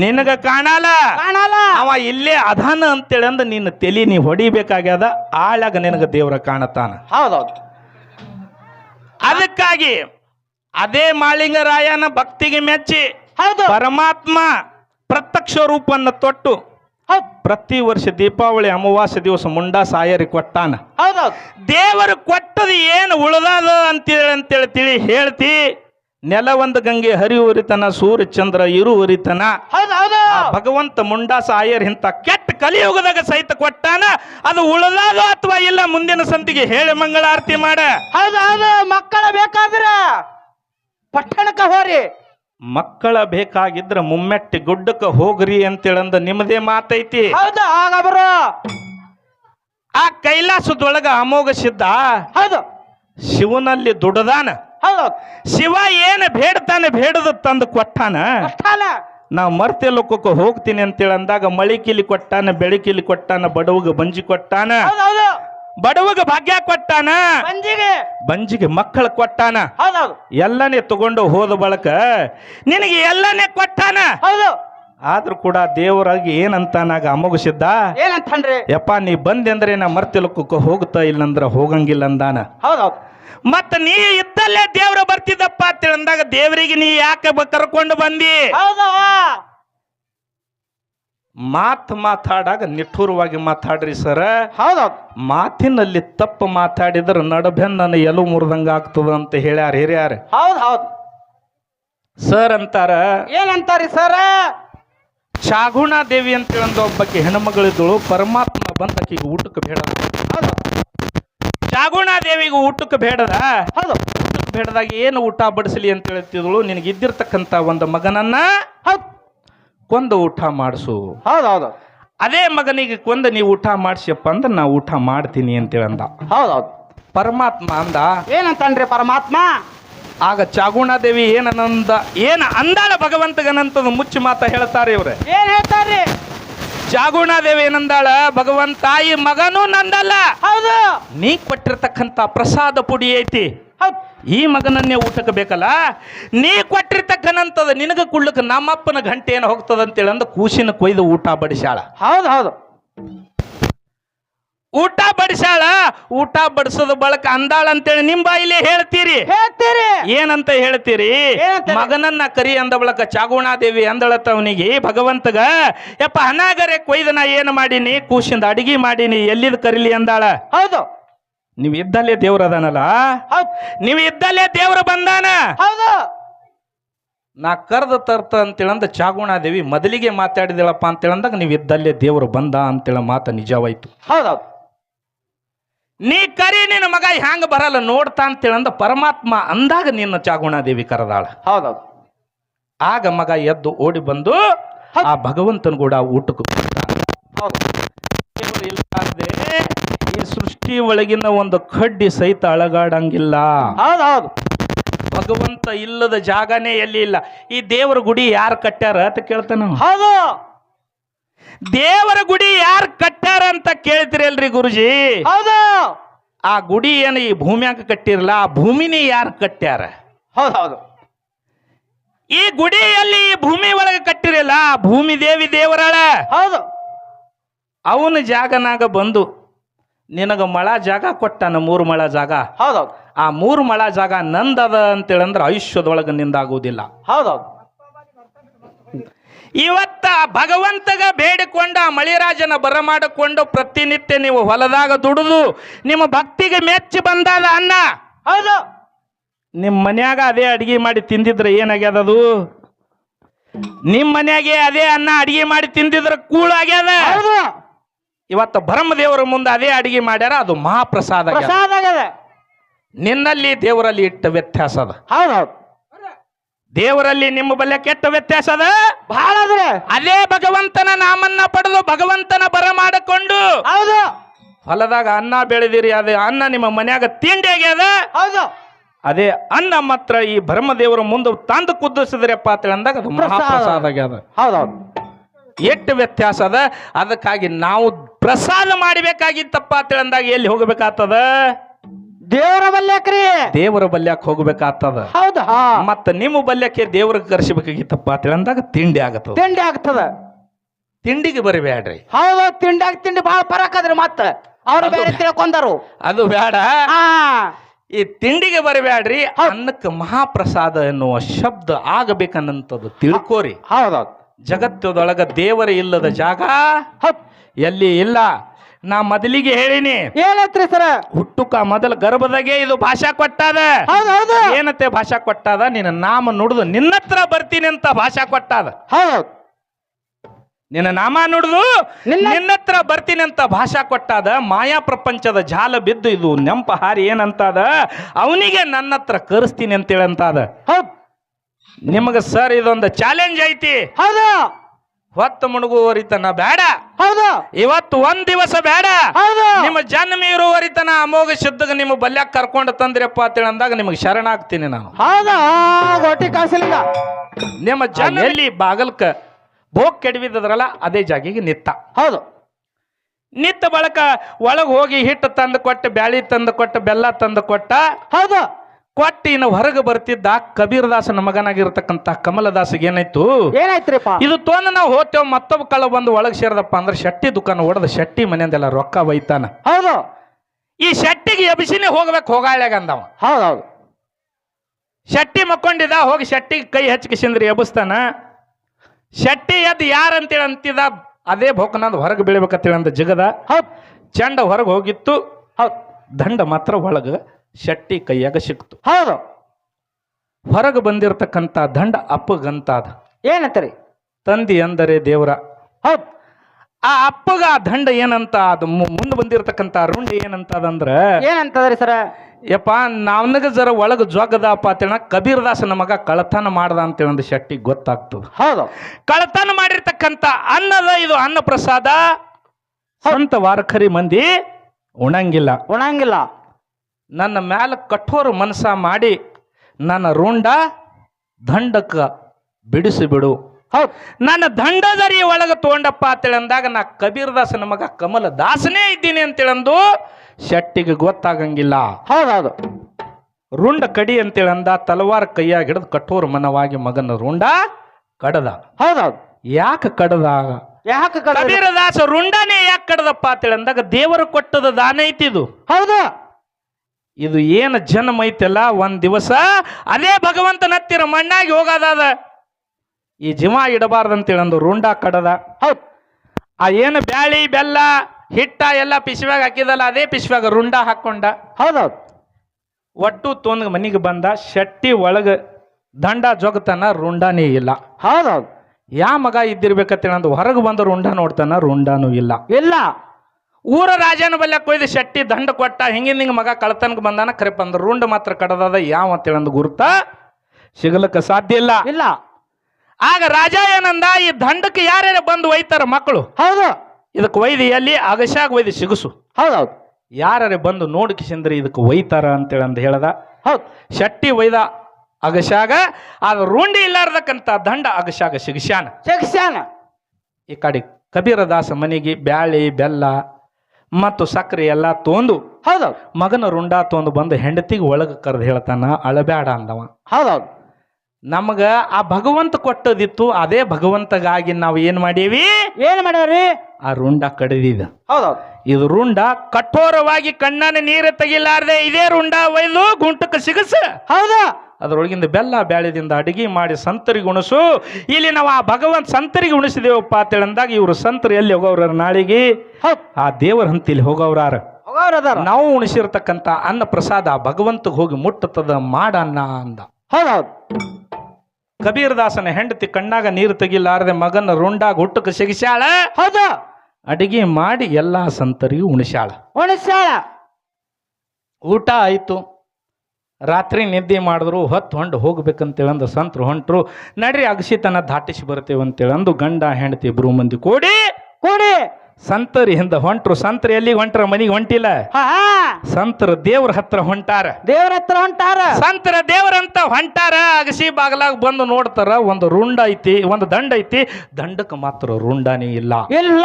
ನಿನಗ ಕಾಣಲ್ಲ ಕಾಣಲ್ಲ ಅವ ಇಲ್ಲೇ ಅದಾನ ಅಂತೇಳಿ ಅಂದ್ರೆ ನಿನ್ನ ತಲೆ ನೀ ಹೊಡಿಬೇಕಾಗ್ಯದ ಆಳಾಗ ನಿನಗ ದೇವ್ರ ಕಾಣತಾನ. ಹೌದೌದು. ಅದಕ್ಕಾಗಿ ಅದೇ ಮಾಳಿಂಗರಾಯನ ಭಕ್ತಿಗೆ ಮೆಚ್ಚಿ ಹೌದು. ಪರಮಾತ್ಮ ಪ್ರತ್ಯಕ್ಷ ರೂಪನ್ನ ತೊಟ್ಟು ಪ್ರತಿ ವರ್ಷ ದೀಪಾವಳಿ ಅಮಾವಾಸ್ಯ ದಿವಸ ಮುಂಡಾ ಸಾಯರಿ ಕೊಟ್ಟಾನ. ಹೌದೌದು. ದೇವರು ಕೊಟ್ಟದ ಏನು ಉಳ್ದದ ಅಂತೇಳಿ ಅಂತೇಳಿ ತಿಳಿ ಹೇಳ್ತಿ ನೆಲ ಒಂದು ಗಂಗೆ ಹರಿ ಉರಿತನ ಸೂರ್ಯ ಚಂದ್ರ ಇರು ಉರಿತನ ಹೌದು ಹೌದು. ಆ ಭಗವಂತ ಮುಂಡಾಸ ಆಯರ್ ಇಂತ ಕೆಟ್ಟ ಕಲಿಯುಗದಾಗ ಸಹಿತ ಕೊಟ್ಟಾನ ಅದು ಉಳದಾಗ ಅಥವಾ ಇಲ್ಲ ಮುಂದಿನ ಸಂತಿಗೆ ಹೇಳಿ ಮಂಗಳಾರತಿ ಮಾಡ. ಮಕ್ಕಳ ಬೇಕಾದ್ರ ಪಟ್ಟಣಕ್ಕ ಹೋರಿ. ಮಕ್ಕಳ ಬೇಕಾಗಿದ್ರ ಮುಮ್ಮೆಟ್ಟಿ ಗುಡ್ಡಕ್ಕೆ ಹೋಗ್ರಿ ಅಂತೇಳಂದ ನಿಮ್ಮದೇ ಮಾತೈತಿ. ಹೌದು ಆಗ ಬರೋ ಆ ಕೈಲಾಸದೊಳಗ ಅಮೋಘ ಸಿದ್ಧ. ಹೌದು. ಶಿವನಲ್ಲಿ ದುಡದಾನ ಹೌದು. ಶಿವ ಏನು ಬೇಡ್ತಾನೆ ಬೇಡದ ತಂದು ಕೊಟ್ಟಾನ? ನಾವು ಮರ್ತೆ ಲೋಕಕ್ಕೆ ಹೋಗ್ತೀನಿ ಅಂತೇಳಿ ಅಂದಾಗ ಮಳಿಕಿಲಿ ಕೊಟ್ಟಾನ ಬೆಳಕಿಲಿ ಕೊಟ್ಟಾನ ಬಡವಗ ಬಂಜಿ ಕೊಟ್ಟಾನ? ಬಡವಗ ಭಾಗ್ಯ ಕೊಟ್ಟಾನ? ಬಂಜಿಗೆ. ಬಂಜಿಗೆ ಮಕ್ಕಳ ಕೊಟ್ಟಾನ? ಎಲ್ಲನೇ ತಗೊಂಡು ಹೋದ ಬಳಕ ನಿನಗೆ ಎಲ್ಲನೇ ಕೊಟ್ಟಾನ? ಹೌದು. ಆದ್ರೂ ಕೂಡ ದೇವರಾಗಿ ಏನಂತಾನಾಗ ಅಮಗಿಸಿದ್ದ ಏನಂತಂದ್ರೆ ಯಪ್ಪ ನೀ ಬಂದೆ ಅಂದ್ರೆ ನಾ ಮರ್ತೆ ಲೋಕಕ್ಕೆ ಹೋಗ್ತಾ ಇಲ್ಲಂದ್ರ ಹೋಗಂಗಿಲ್ಲ ಅಂದಾನ? ಹೌದೌದು ಮತ್ತ ನೀ ಇದ್ದಲ್ಲೇ ದೇವ್ರ ಬರ್ತಿದ್ದಪ್ಪ ಅಂತ ಅಂದಾಗ ದೇವರಿಗೆ ನೀ ಯಾಕೆ ಕರ್ಕೊಂಡು ಬಂದಿ? ಮಾತ್ ಮಾತಾಡಾಗ ನಿಠೂರವಾಗಿ ಮಾತಾಡ್ರಿ ಸರ. ಹೌದೌದು. ಮಾತಿನಲ್ಲಿ ತಪ್ಪು ಮಾತಾಡಿದ್ರೆ ನಡಬೆನ್ನ ಎಲು ಮುರಿದಂಗ ಆಗ್ತದ ಅಂತ ಹೇಳ್ಯಾರ ಹಿರಿಯಾರ. ಹೌದು ಹೌದು. ಸರ್ ಅಂತಾರ ಏನಂತಾರಿ ಸರ್? ಶಾಗುಣಾ ದೇವಿ ಅಂತ ಒಂದು ಒಬ್ಬಕ್ಕೆ ಹೆಣ್ಮಗಳಿದ್ದಳು ಪರಮಾತ್ಮ ಬಂದಕಿಗೆ ಊಟಕ್ಕೆ ಬೇಡ. ಹೌದು. ಚಾಗುಣ ದೇವಿಗೆ ಊಟಕ್ಕೆ ಬೇಡದ? ಹೌದು. ಊಟಕ್ಕೆ ಬೇಡದಾಗ ಏನು ಊಟ ಬಡಿಸಲಿ ಅಂತ ಹೇಳ್ತಿದ್ಳು? ನಿನಗೆ ಇದ್ದಿರ್ತಕ್ಕಂಥ ಒಂದು ಮಗನನ್ನ ಹೌದು. ಕೊಂದು ಊಟ ಮಾಡಿಸು. ಹೌದು ಹೌದು. ಅದೇ ಮಗನಿಗೆ ಕೊಂದು ನೀವು ಊಟ ಮಾಡಿಸಪ್ಪ ಅಂದ್ರೆ ನಾ ಊಟ ಮಾಡ್ತೀನಿ ಅಂತೇಳಿ ಅಂದ ಹೌದೌದು ಪರಮಾತ್ಮ ಅಂದ. ಏನಂತನ್ರಿ ಪರಮಾತ್ಮ? ಆಗ ಚಾಗುಣಾದೇವಿ ಏನಂದ ಏನ ಅಂದಾಳ ಭಗವಂತಗನಂತದ ಮುಚ್ಚಿ ಮಾತ ಹೇಳ್ತಾರೆ ಇವ್ರೆ. ಏನ್ ಹೇಳ್ತಾರ್ರಿ? ಚಾಗುಣಾದೇವಿ ಏನಂದಾಳ? ಭಗವಂತಾಯಿ ಮಗನೂ ನಂದಲ್ಲ. ಹೌದು. ನೀ ಕೊಟ್ಟಿರ್ತಕ್ಕಂಥ ಪ್ರಸಾದ ಪುಡಿ ಐತಿ. ಈ ಮಗನನ್ನೇ ಊಟಕ್ಕೆ ಬೇಕಲ್ಲ? ನೀ ಕೊಟ್ಟಿರ್ತಕ್ಕಂಥದ್ದು ನಿನಗೆ ಕುಳ್ಳಕ್ಕೆ ನಮ್ಮಪ್ಪನ ಗಂಟೆ ಏನು ಹೋಗ್ತದ ಅಂತೇಳಿ ಅಂದ ಕೂಸಿನ ಕೊಯ್ದು ಊಟ ಬಡಿಸ್ಯಾಳ. ಹೌದು ಹೌದು. ಊಟ ಬಡಿಸಾಳ ಊಟ ಬಡಿಸೋದ ಬಳಕ ಅಂದಾಳ ಅಂತೇಳಿ ನಿಮ್ ಬಾಯಿಲಿ ಹೇಳ್ತೀರಿ. ಹೇಳ್ತೀರಿ. ಏನಂತ ಹೇಳ್ತೀರಿ? ಮಗನನ್ನ ಕರಿ ಅಂದ ಬಳಕ ಚಾಗುಣಾದೇವಿ ಅಂದಳತ್ತ ಅವನಿಗೆ ಭಗವಂತಗ ಯಪ್ಪ ಹನಾಗರೆ ಕೊಯ್ದನ ನಾ ಏನು ಮಾಡೀನಿ? ಕೂಸಿಂದ ಅಡಿಗೆ ಮಾಡೀನಿ ಎಲ್ಲಿದ್ ಕರಿಲಿ ಅಂದಾಳ? ಹೌದು. ನೀವು ಇದ್ದಲ್ಲೇ ದೇವ್ರ ಅದಾನಲ್ಲ? ನೀವು ಇದ್ದಲ್ಲೇ ದೇವ್ರ ಬಂದಾನ? ಹೌದು. ನಾ ಕರೆದ ತರ್ತ ಅಂತೇಳಂದ ಚಾಗುಣಾದೇವಿ ಮೊದಲಿಗೆ ಮಾತಾಡಿದಳಪ್ಪ ಅಂತೇಳಂದಾಗ ನೀವು ಇದ್ದಲ್ಲೇ ದೇವರು ಬಂದ ಅಂತೇಳ ಮಾತ ನಿಜವಾಯ್ತು. ಹೌದೌದು. ನೀ ಕರಿ ನಿನ್ನ ಮಗ ಹ್ಯಾಂಗ ಬರಲ್ಲ ನೋಡ್ತಾ ಅಂದ ಪರಮಾತ್ಮ ಅಂದಾಗ ನಿನ್ನ ಚಾಗುಣಾದೇವಿ ಕರೆದಾಳ. ಹೌದೌದು. ಆಗ ಮಗ ಎದ್ದು ಓಡಿ ಬಂದು ಆ ಭಗವಂತನ ಕೂಡ ಊಟಕ್ಕೆ ಈ ಸೃಷ್ಟಿ ಒಳಗಿನ ಒಂದು ಕಡ್ಡಿ ಸಹಿತ ಅಳಗಾಡಂಗಿಲ್ಲ. ಹೌದು ಹೌದು ಭಗವಂತ ಇಲ್ಲದ ಜಾಗನೇ ಎಲ್ಲಿ ಇಲ್ಲ. ಈ ದೇವರ ಗುಡಿ ಯಾರು ಕಟ್ಟ್ಯಾರ ಅಂತ ಕೇಳ್ತಾನ ಹೌದು. ದೇವರ ಗುಡಿ ಯಾರು ಕಟ್ಟಾರ ಅಂತ ಕೇಳ್ತೀರಿ ಅಲ್ರಿ ಗುರುಜಿ? ಹೌದು. ಆ ಗುಡಿ ಏನು ಈ ಭೂಮ್ಯಾಗ ಕಟ್ಟಿರಲ್ಲ ಆ ಭೂಮಿನೇ ಯಾರು ಕಟ್ಟ್ಯಾರ? ಹೌದು ಹೌದು. ಈ ಗುಡಿಯಲ್ಲಿ ಈ ಭೂಮಿ ಒಳಗೆ ಕಟ್ಟಿರಲ್ಲ ಆ ಭೂಮಿ ದೇವಿ ದೇವರಾಳ? ಹೌದು. ಅವನ ಜಾಗನಾಗ ಬಂದು ನಿನಗ ಮಳ ಜಾಗ ಕೊಟ್ಟಾನ ಮೂರು ಮಳ ಜಾಗ? ಹೌದೌದು ಆ ಮೂರು ಮಳ ಜಾಗ ನಂದದ ಅಂತೇಳಂದ್ರೆ ಆಯುಷ್ಯದೊಳಗೆ ನಿಂದಾಗುವುದಿಲ್ಲ. ಹೌದೌದು ಇವತ್ತ ಭಗವಂತಗ ಬೇಡಿಕೊಂಡ ಆ ಮಳಿರಾಜನ ಬರಮಾಡಿಕೊಂಡು ಪ್ರತಿನಿತ್ಯ ನೀವು ಹೊಲದಾಗ ದುಡಿದು ನಿಮ್ಮ ಭಕ್ತಿಗೆ ಮೆಚ್ಚಿ ಬಂದಾದ ಅನ್ನ. ಹೌದು. ನಿಮ್ಮ ಮನ್ಯಾಗ ಅದೇ ಅಡಿಗೆ ಮಾಡಿ ತಿಂದಿದ್ರೆ ಏನಾಗ್ಯದದು? ನಿಮ್ಮ ಮನ್ಯಾಗೆ ಅದೇ ಅನ್ನ ಅಡಿಗೆ ಮಾಡಿ ತಿಂದಿದ್ರೆ ಕೂಳಾಗ್ಯದ? ಆಗ್ಯದ ಇವತ್ತು ಬ್ರಹ್ಮದೇವರ ಮುಂದೆ ಅದೇ ಅಡಿಗೆ ಮಾಡ್ಯಾರ ಅದು ಮಹಾಪ್ರಸಾದ ನಿನ್ನಲ್ಲಿ ದೇವರಲ್ಲಿ ಇಟ್ಟ ವ್ಯತ್ಯಾಸ ಅದ. ಹೌದೌದು ದೇವರಲ್ಲಿ ನಿಮ್ಮ ಬಲ್ಲೆ ಕೆಟ್ಟ ವ್ಯತ್ಯಾಸ ಅದ? ಬಹಳ ಅದ್ರೆ ಅದೇ ಭಗವಂತನ ನಾಮನ್ನ ಪಡೆದು ಭಗವಂತನ ಬರ ಮಾಡಿಕೊಂಡು ಹೌದು. ಹೊಲದಾಗ ಅನ್ನ ಬೆಳೆದಿರಿ ಅದೇ ಅನ್ನ ನಿಮ್ಮ ಮನ್ಯಾಗ ತಿಂಡಿ ಆಗ್ಯದ ಹೌದು. ಅದೇ ಅನ್ನ ಮಾತ್ರ ಈ ಬ್ರಹ್ಮದೇವರ ಮುಂದೆ ತಂದು ಕುದಿಸಿದ್ರಪ್ಪ ಅಂತೇಳಿ ಅಂದಾಗ ಅದು ಪ್ರಸಾದ. ಮಹಾಪ್ರಸಾದ ಆಗ್ಯದ. ಹೌದೌದು. ಎಷ್ಟು ವ್ಯತ್ಯಾಸ ಅದ? ಅದಕ್ಕಾಗಿ ನಾವು ಪ್ರಸಾದ ಮಾಡಬೇಕಾಗಿತ್ತಪ್ಪ ಅಂತೇಳಂದಾಗ ಎಲ್ಲಿ ಹೋಗ್ಬೇಕಾಗ್ತದ? ದೇವರ ಬಲ್ಯಾಕ್ರಿ ದೇವರ ಬಲ್ಯಕ್ಕೆ ಹೋಗ್ಬೇಕಾಗ್ತದ. ಹೌದು ಹಾ. ಮತ್ತ ನಿಮ್ಮ ಬಲ್ಯಕ್ಕೆ ದೇವ್ರಿಗೆ ಕರ್ಸಿಬೇಕಾಗಿತ್ತಪ್ಪ ಅಂದಾಗ ತಿಂಡಿ ಆಗತ್ತದ ತಿಂಡಿ ಆಗ್ತದ. ತಿಂಡಿಗೆ ಬರಬೇಡ್ರಿ ಹೌದು ತಿಂಡಾಗ ತಿಂಡಿ ಬಹಳ ಫರಕ್ ಅದ್ರಿ ಮತ್ತ ಅವ್ರು ಬೇರೆ ತಿಳ್ಕೊಂಡರು. ಅದು ಬೇಡ ಹಾ. ಈ ತಿಂಡಿಗೆ ಬರಬೇಡ್ರಿ ಅನ್ನಕ್ಕೆ ಮಹಾಪ್ರಸಾದ ಎನ್ನುವ ಶಬ್ದ ಆಗಬೇಕನ್ನಂಥದ್ದು ತಿಳ್ಕೋರಿ. ಹೌದೌದು ಜಗತ್ತದೊಳಗ ದೇವರ ಇಲ್ಲದ ಜಾಗ ಎಲ್ಲಿ ಇಲ್ಲ. ನಾ ಮೊದಲಿಗೆ ಹೇಳಿನಿ. ಏನತ್ರಿ ಸರ? ಹುಟ್ಟುಕ ಮೊದಲ ಗರ್ಭದಾಗೆ ಇದು ಭಾಷಾ ಕೊಟ್ಟಾದ. ಹೌದು ಹೌದು. ಏನತ್ತೆ ಭಾಷಾ ಕೊಟ್ಟಾದ? ನಿನ್ನ ನಾಮ ನುಡಿದು ನಿನ್ನತ್ರ ಬರ್ತೀನಿ ಅಂತ ಭಾಷಾ ಕೊಟ್ಟಾದ. ಹೌದು. ನಿನ್ನ ನಾಮ ನುಡಿದು ನಿನ್ನತ್ರ ಬರ್ತೀನಿ ಅಂತ ಭಾಷಾ ಕೊಟ್ಟಾದ. ಮಾಯಾ ಪ್ರಪಂಚದ ಜಾಲ ಬಿದ್ದು ಇದು ನೆಂಪ ಹಾರಿ ಏನಂತಾದ? ಅವನಿಗೆ ನನ್ನ ಹತ್ರ ಕರೆಸ್ತೀನಿ ಅಂತೇಳಿ ಹೌದು. ಹೌದ್ ನಿಮಗೆ ಸರ್ ಇದೊಂದು ಚಾಲೆಂಜ್ ಐತಿ. ಹೌದು. ಹೊತ್ತು ಮುಣಗುವರಿತನ ಬೇಡ. ಹೌದು. ಇವತ್ತು ಒಂದ್ ದಿವಸ ಬೇಡ. ಹೌದು. ನಿಮ್ಮ ಜನ್ಮ ಇರುವರಿತನ ಅಮೋಘ ಶುದ್ಧಗ ನಿಮ್ಮ ಬಲ್ಯಾಕ್ ಕರ್ಕೊಂಡು ತಂದ್ರಪ್ಪ ಅಂತೇಳಿ ಅಂದಾಗ ನಿಮಗೆ ಶರಣಾಗ್ತೀನಿ ನಾನು. ಹೌದಾ. ಗೋಟಿ ಕಾಸಿಲಿಂಗ ನಿಮ್ಮ ಜನ ಎಲ್ಲಿ ಬಾಗಲ್ಕ ಭೋಗ್ ಕೆಡವಿದ್ರಲ್ಲ ಅದೇ ಜಾಗಿಗೆ ನಿತ್ತ. ಹೌದು. ನಿತ್ತ ಬಳಕ ಒಳಗೆ ಹೋಗಿ ಹಿಟ್ಟು ತಂದು ಕೊಟ್ಟು ಬ್ಯಾಳಿ ತಂದು ಕೊಟ್ಟು ಬೆಲ್ಲ ತಂದು ಕೊಟ್ಟ ಹೌದು. ಕೊಟ್ಟು ಇನ್ನು ಹೊರಗೆ ಬರ್ತಿದ್ದ ಕಬೀರದಾಸನ ಮಗನಾಗಿರ್ತಕ್ಕಂತ ಕಮಲದಾಸಿಗೆ ಏನಾಯ್ತು? ಏನಾಯ್ತ್ರಿಪ್ಪ? ಇದು ತೋಂದ ನಾವು ಹೋಗ್ತೇವೆ ಮತ್ತೊಬ್ಬ ಕಳ್ಳ ಬಂದು ಒಳಗೆ ಸೇರದಪ್ಪ ಅಂದ್ರೆ ಶೆಟ್ಟಿ ದುಕಾನ ಹೊಡೆದ ಶೆಟ್ಟಿ ಮನೆಯಿಂದೆಲ್ಲ ರೊಕ್ಕ ಒಯ್ತಾನ. ಹೌದು. ಈ ಶೆಟ್ಟಿಗೆ ಎಬಿಸಿನೇ ಹೋಗ್ಬೇಕು ಹೋಗಾಳ್ಯಾಗ ಅಂದವ. ಹೌದೌದು. ಶೆಟ್ಟಿ ಮಕ್ಕೊಂಡಿದ್ದ ಹೋಗಿ ಶೆಟ್ಟಿಗೆ ಕೈ ಹಚ್ಕಿಸಿಂದ್ರೆ ಎಬ್ಸ್ತಾನ ಶೆಟ್ಟಿ ಎದ್ದು ಯಾರಂತೇಳಿ ಅಂತಿದ ಅದೇ ಭೋಕನಂದ್ ಹೊರಗೆ ಬೀಳ್ಬೇಕಂತೇಳಿ ಅಂದ ಜಗದ. ಹೌದ್. ಚಂಡ ಹೊರಗೆ ಹೋಗಿತ್ತು. ಹೌದ್. ದಂಡ ಮಾತ್ರ ಒಳಗೆ ಶೆಟ್ಟಿ ಕೈಯಾಗ ಸಿಕ್ತು. ಹೌದು. ಹೊರಗೆ ಬಂದಿರತಕ್ಕಂಥ ದಂಡ ಅಪ್ಪಗಂತಾದ. ಏನಂತರಿ? ತಂದಿ ಅಂದರೆ ದೇವರ. ಹೌದು. ಆ ಅಪ್ಪಗ ಆ ದಂಡ ಏನಂತ ಅದು ಮುಂದೆ ಬಂದಿರತಕ್ಕಂಥ ರುಂಡಿ ಏನಂತದಂದ್ರ ಏನಂತದ್ರಿ ಸರ? ಯಪ್ಪ ನಾವನಗ ಜರ ಒಳಗೆ ಜೊಗ್ಗದಪ್ಪ ಅಂತೇಳ ಕಬೀರದಾಸನ ಮಗ ಕಳತನ ಮಾಡ್ದ ಅಂತೇಳಿ ಒಂದು ಶಟ್ಟಿ ಗೊತ್ತಾಗ್ತದೆ. ಹೌದು. ಕಳತನ ಮಾಡಿರ್ತಕ್ಕಂಥ ಅನ್ನದ ಇದು ಅನ್ನ ಪ್ರಸಾದ ಸಂತ ವಾರಖರಿ ಮಂದಿ ಉಣಂಗಿಲ್ಲ. ಉಣಂಗಿಲ್ಲ. ನನ್ನ ಮ್ಯಾಲ ಕಠೋರ ಮನಸ ಮಾಡಿ ನನ್ನ ರುಂಡ ದಂಡಕ್ಕ ಬಿಡಿಸಿ ಬಿಡು ಹೌದು. ನನ್ನ ದಂಡದರಿ ಒಳಗೆ ತಗೊಂಡಪ್ಪ ಅಂತೇಳಂದಾಗ ನಾ ಕಬೀರದಾಸನ ಮಗ ಕಮಲ ದಾಸನೇ ಇದ್ದೀನಿ ಅಂತೇಳಂದು ಶೆಟ್ಟಿಗೆ ಗೊತ್ತಾಗಂಗಿಲ್ಲ. ಹೌದೌದು. ರುಂಡ ಕಡಿ ಅಂತೇಳಂದ ಅಂದ ತಲವಾರ ಕೈಯಾಗಿ ಹಿಡಿದು ಕಠೋರ ಮನವಾಗಿ ಮಗನ ರುಂಡ ಕಡದ. ಹೌದೌದು. ಯಾಕೆ ಕಡದ ಯಾಕೆ? ಕಬೀರದಾಸ ರುಂಡನೇ ಯಾಕೆ ಕಡದಪ್ಪ ಅಂತೇಳಂದಾಗ ದೇವರು ಕೊಟ್ಟದ ದಾನ ಐತಿದು ಹೌದು. ಇದು ಏನು ಜನ್ಮ ಐತಲ್ಲ? ಒಂದು ದಿವಸ ಅದೇ ಭಗವಂತನ ಹತ್ತಿರ ಮಣ್ಣಾಗಿ ಹೋಗೋದಾದ. ಈ ಜೀವ ಇಡಬಾರ್ದಂತೇಳಿ ಒಂದು ರುಂಡ ಕಡದ. ಹೌದು. ಆ ಏನು ಬ್ಯಾಳಿ ಬೆಲ್ಲ ಹಿಟ್ಟ ಎಲ್ಲ ಪಿಶ್ವ್ಯಾಗ ಹಾಕಿದಲ್ಲ ಅದೇ ಪಿಶ್ವ್ಯಾಗ ರುಂಡ ಹಾಕೊಂಡ. ಹೌದೌದು. ಒಟ್ಟು ತೊಂದ್ ಮನಿಗೆ ಬಂದ ಶೆಟ್ಟಿ ಒಳಗೆ ದಂಡ ಜೊಗತನ ರುಂಡಾನೇ ಇಲ್ಲ. ಹೌದೌದು. ಯಾ ಮಗ ಇದ್ದಿರ್ಬೇಕಂತೇಳಿ ಅಂದು ಹೊರಗೆ ಬಂದ ರುಂಡ ನೋಡ್ತಾನ ರುಂಡಾನು ಇಲ್ಲ. ಇಲ್ಲ. ಊರ ರಾಜನ ಬಲ್ಯ ಕೊಯ್ದು ಶೆಟ್ಟಿ ದಂಡ ಕೊಟ್ಟ ಹಿಂಗಿಂದ ಹಿಂಗೆ ಮಗ ಕಳ್ತನಕ್ಕೆ ಬಂದಾನ ಅಂದ್ರೆ ರುಂಡ ಮಾತ್ರ ಕಡದದ ಯಾವ ಅಂತೇಳಿ ಅಂದು ಗುರುತ ಸಿಗಲಕ್ಕೆ ಸಾಧ್ಯ ಇಲ್ಲ. ಇಲ್ಲ. ಆಗ ರಾಜ ಏನಂದ ಈ ದಂಡಕ್ಕೆ ಯಾರ್ಯಾರ ಬಂದು ಒಯ್ತಾರ ಮಕ್ಕಳು? ಹೌದು. ಇದಕ್ಕೆ ಒಯ್ದು ಎಲ್ಲಿ ಅಗಶಾಗ ಒಯ್ದು ಸಿಗಸು. ಹೌದೌದು. ಯಾರ್ಯಾರ ಬಂದು ನೋಡ್ಕಿಸಿಂದ್ರೆ ಇದಕ್ಕೆ ಒಯ್ತಾರ ಅಂತೇಳಿ ಅಂದ ಹೇಳ್ದ. ಹೌದು. ಶೆಟ್ಟಿ ಒಯ್ದ ಅಗಶಾಗ ಆಗ ರುಂಡಿ ಇಲ್ಲಾರ್ದಕ್ಕಂತ ದಂಡ ಅಗಶಾಗ ಸಿಗಸ್ಯಾನ. ಸಿಗಸ್ಯಾನ. ಈ ಕಡೆ ಕಬೀರದಾಸ ಮನೆಗೆ ಬ್ಯಾಳಿ ಬೆಲ್ಲ ಮತ್ತು ಸಕ್ಕರೆ ಎಲ್ಲ ತೊಂದು ಹೌದೌದು ಮಗನ ರುಂಡ ತೊಂದು ಬಂದು ಹೆಂಡತಿಗೆ ಒಳಗೆ ಕರೆದು ಹೇಳ್ತಾನ ಅಳಬ್ಯಾಡ ಅಂದವ. ಹೌದೌದು ನಮಗ ಆ ಭಗವಂತ ಕೊಟ್ಟದಿತ್ತು ಅದೇ ಭಗವಂತಗಾಗಿ ನಾವು ಏನ್ ಮಾಡೀವಿ? ಏನ್ ಮಾಡ್ಯಾವ್ರಿ ಆ ರುಂಡ ಕಡಿದಿದ. ಹೌದೌದು. ಇದು ರುಂಡ ಕಠೋರವಾಗಿ ಕಣ್ಣನ ನೀರು ತೆಗಿಲಾರ್ದೆ ಇದೇ ರುಂಡ ಒಯ್ದು ಗುಂಟಕ್ಕೆ ಸಿಗಸ. ಹೌದಾ. ಅದರೊಳಗಿಂದ ಬೆಲ್ಲ ಬ್ಯಾಳಿದಿಂದ ಅಡಿಗೆ ಮಾಡಿ ಸಂತರಿಗೆ ಉಣಿಸು. ಇಲ್ಲಿ ನಾವು ಆ ಭಗವಂತ ಸಂತರಿಗೆ ಉಣಿಸಿದೇವಪ್ಪ ಅಂತೇಳಿ ಅಂದಾಗ ಇವರು ಸಂತರು ಎಲ್ಲಿ ಹೋಗೋರ ನಾಳಿಗೆ? ಆ ದೇವರ ಹಂತಿಲಿ ಇಲ್ಲಿ ಹೋಗವ್ರ ಅದಾರ. ನಾವು ಉಣಿಸಿರ್ತಕ್ಕಂಥ ಅನ್ನ ಪ್ರಸಾದ ಭಗವಂತಗೆ ಹೋಗಿ ಮುಟ್ಟುತ್ತದ ಮಾಡನ್ನ ಅಂದ. ಹೌದೌದು. ಕಬೀರದಾಸನ ಹೆಂಡತಿ ಕಣ್ಣಾಗ ನೀರು ತೆಗಿಲಾರದೆ ಮಗನ ರುಂಡಾಗ ಹುಟ್ಟಕ್ಕೆ ಸಿಗಿಸ್ಯಾಳ? ಹೌದು. ಅಡಿಗೆ ಮಾಡಿ ಎಲ್ಲಾ ಸಂತರಿಗೂ ಉಣಿಸ್ಯಾಳ. ಉಣಿಸ್ಯಾಳ. ಊಟ ಆಯಿತು. ರಾತ್ರಿ ನಿದ್ದೆ ಮಾಡಿದ್ರು ಹೊತ್ತು ಹೊಂಡು ಹೋಗ್ಬೇಕಂತೇಳಿ ಅಂದ್ರೆ ಸಂತರು ಹೊಂಟ್ರು. ನಡ್ರಿ ಅಗಸಿತನ ದಾಟಿಸಿ ಬರ್ತೇವೆ ಅಂತೇಳಿ ಅಂದು ಗಂಡ ಹೆಂಡತಿ ಇಬ್ರು ಮಂದಿ ಕೂಡಿ ಕೂಡಿ. ಸಂತರಿ ಹಿಂದ ಹೊಂಟ್ರು. ಸಂತರು ಎಲ್ಲಿಗೆ ಹೊಂಟ್ರ? ಮನಿಗೆ ಹೊಂಟಿಲ್ಲ. ಸಂತರ ದೇವ್ರ ಹತ್ರ ಹೊಂಟಾರ. ದೇವ್ರ ಹತ್ರ ಹೊಂಟಾರ. ಸಂತರ ದೇವ್ರಂತ ಹೊಂಟಾರ. ಅಗಸಿ ಬಾಗ್ಲಾಗ ಬಂದು ನೋಡ್ತಾರ. ಒಂದು ರುಂಡ ಐತಿ ಒಂದು ದಂಡ ಐತಿ. ದಂಡಕ್ಕೆ ಮಾತ್ರ ರುಂಡಾನೇ ಇಲ್ಲ. ಇಲ್ಲ.